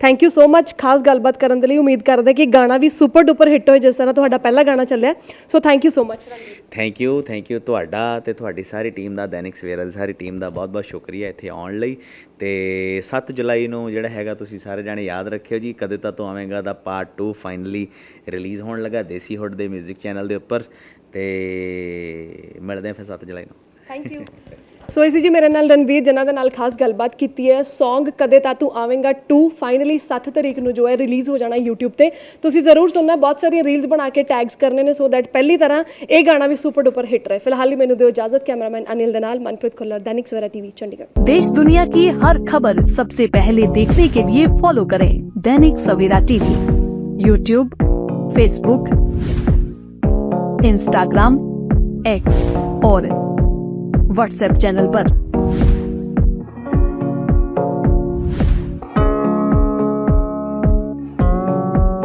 ਥੈਂਕ ਯੂ ਸੋ ਮੱਚ ਖਾਸ ਗੱਲਬਾਤ ਕਰਨ ਦੇ ਲਈ ਉਮੀਦ ਕਰਦੇ ਕਿ ਗਾਣਾ ਵੀ ਸੁਪਰ ਡੁਪਰ ਹਿੱਟ ਹੋਏ ਜਿਸ ਤਰ੍ਹਾਂ ਤੁਹਾਡਾ ਪਹਿਲਾ ਗਾਣਾ ਚੱਲਿਆ। So thank you so much thank you thank you ਤੁਹਾਡਾ ਤੇ ਤੁਹਾਡੀ ਸਾਰੀ ਟੀਮ ਦਾ ਦੈਨਿਕ ਸਵੇਰਾ ਦੀ ਸਾਰੀ ਟੀਮ ਦਾ ਬਹੁਤ ਬਹੁਤ ਸ਼ੁਕਰੀਆ ਇੱਥੇ ਆਉਣ ਲਈ। ਤੇ 7 ਜੁਲਾਈ ਨੂੰ ਜਿਹੜਾ ਹੈਗਾ ਤੁਸੀਂ ਸਾਰੇ ਜਾਣੇ ਯਾਦ ਰੱਖਿਓ ਜੀ ਕਦੇ ਤਾਂ ਤੂੰ ਆਵੇਂਗਾ ਦਾ ਪਾਰਟ 2 ਫਾਈਨਲੀ ਰਿਲੀਜ਼ ਹੋਣ ਲੱਗਾ ਦੇਸੀ ਹੁੱਡ ਦੇ 뮤직 ਚੈਨਲ ਦੇ ਉੱਪਰ। ਤੇ ਮਿਲਦੇ ਹਾਂ ਫਿਰ 7 ਜੁਲਾਈ ਨੂੰ। ਥੈਂਕ ਯੂ ਸੋ ਇਸੀ ਜੀ ਮੇਰੇ ਨਾਲ ਰਣਵੀਰ ਜਨਾ ਦੇ ਨਾਲ ਖਾਸ ਗੱਲਬਾਤ ਕੀਤੀ ਹੈ Song ਕਦੇ ਤਾਂ ਤੂੰ ਆਵੇਂਗਾ 2 ਫਾਈਨਲੀ 7 ਤਰੀਕ ਨੂੰ ਜੋ ਹੈ ਰਿਲੀਜ਼ ਹੋ ਜਾਣਾ YouTube ਤੇ ਤੁਸੀਂ ਜ਼ਰੂਰ ਸੁਣਨਾ ਬਹੁਤ ਸਾਰੀਆਂ ਰੀਲਸ ਬਣਾ ਕੇ ਟੈਗਸ ਕਰਨੇ ਨੇ ਸੋ ਦੈਟ ਪਹਿਲੀ ਤਰ੍ਹਾਂ ਇਹ ਗਾਣਾ ਵੀ ਸੁਪਰ ਡੁਪਰ ਹਿੱਟ ਰਹੇ ਫਿਲਹਾਲ ਲਈ ਮੈਨੂੰ ਦਿਓ ਇਜਾਜ਼ਤ ਕੈਮਰਾਮੈਨ ਅਨਿਲ ਦੇ ਨਾਲ ਮਨਪ੍ਰੀਤ ਖੁੱਲਰ ਦੈਨਿਕ ਸਵੇਰਾ ਟੀਵੀ ਚੰਡੀਗੜ੍ਹ देश दुनिया की हर खबर सबसे पहले देखने के लिए फॉलो करें Dainik Savera TV YouTube Facebook Instagram X और व्हाट्सएप चैनल पर।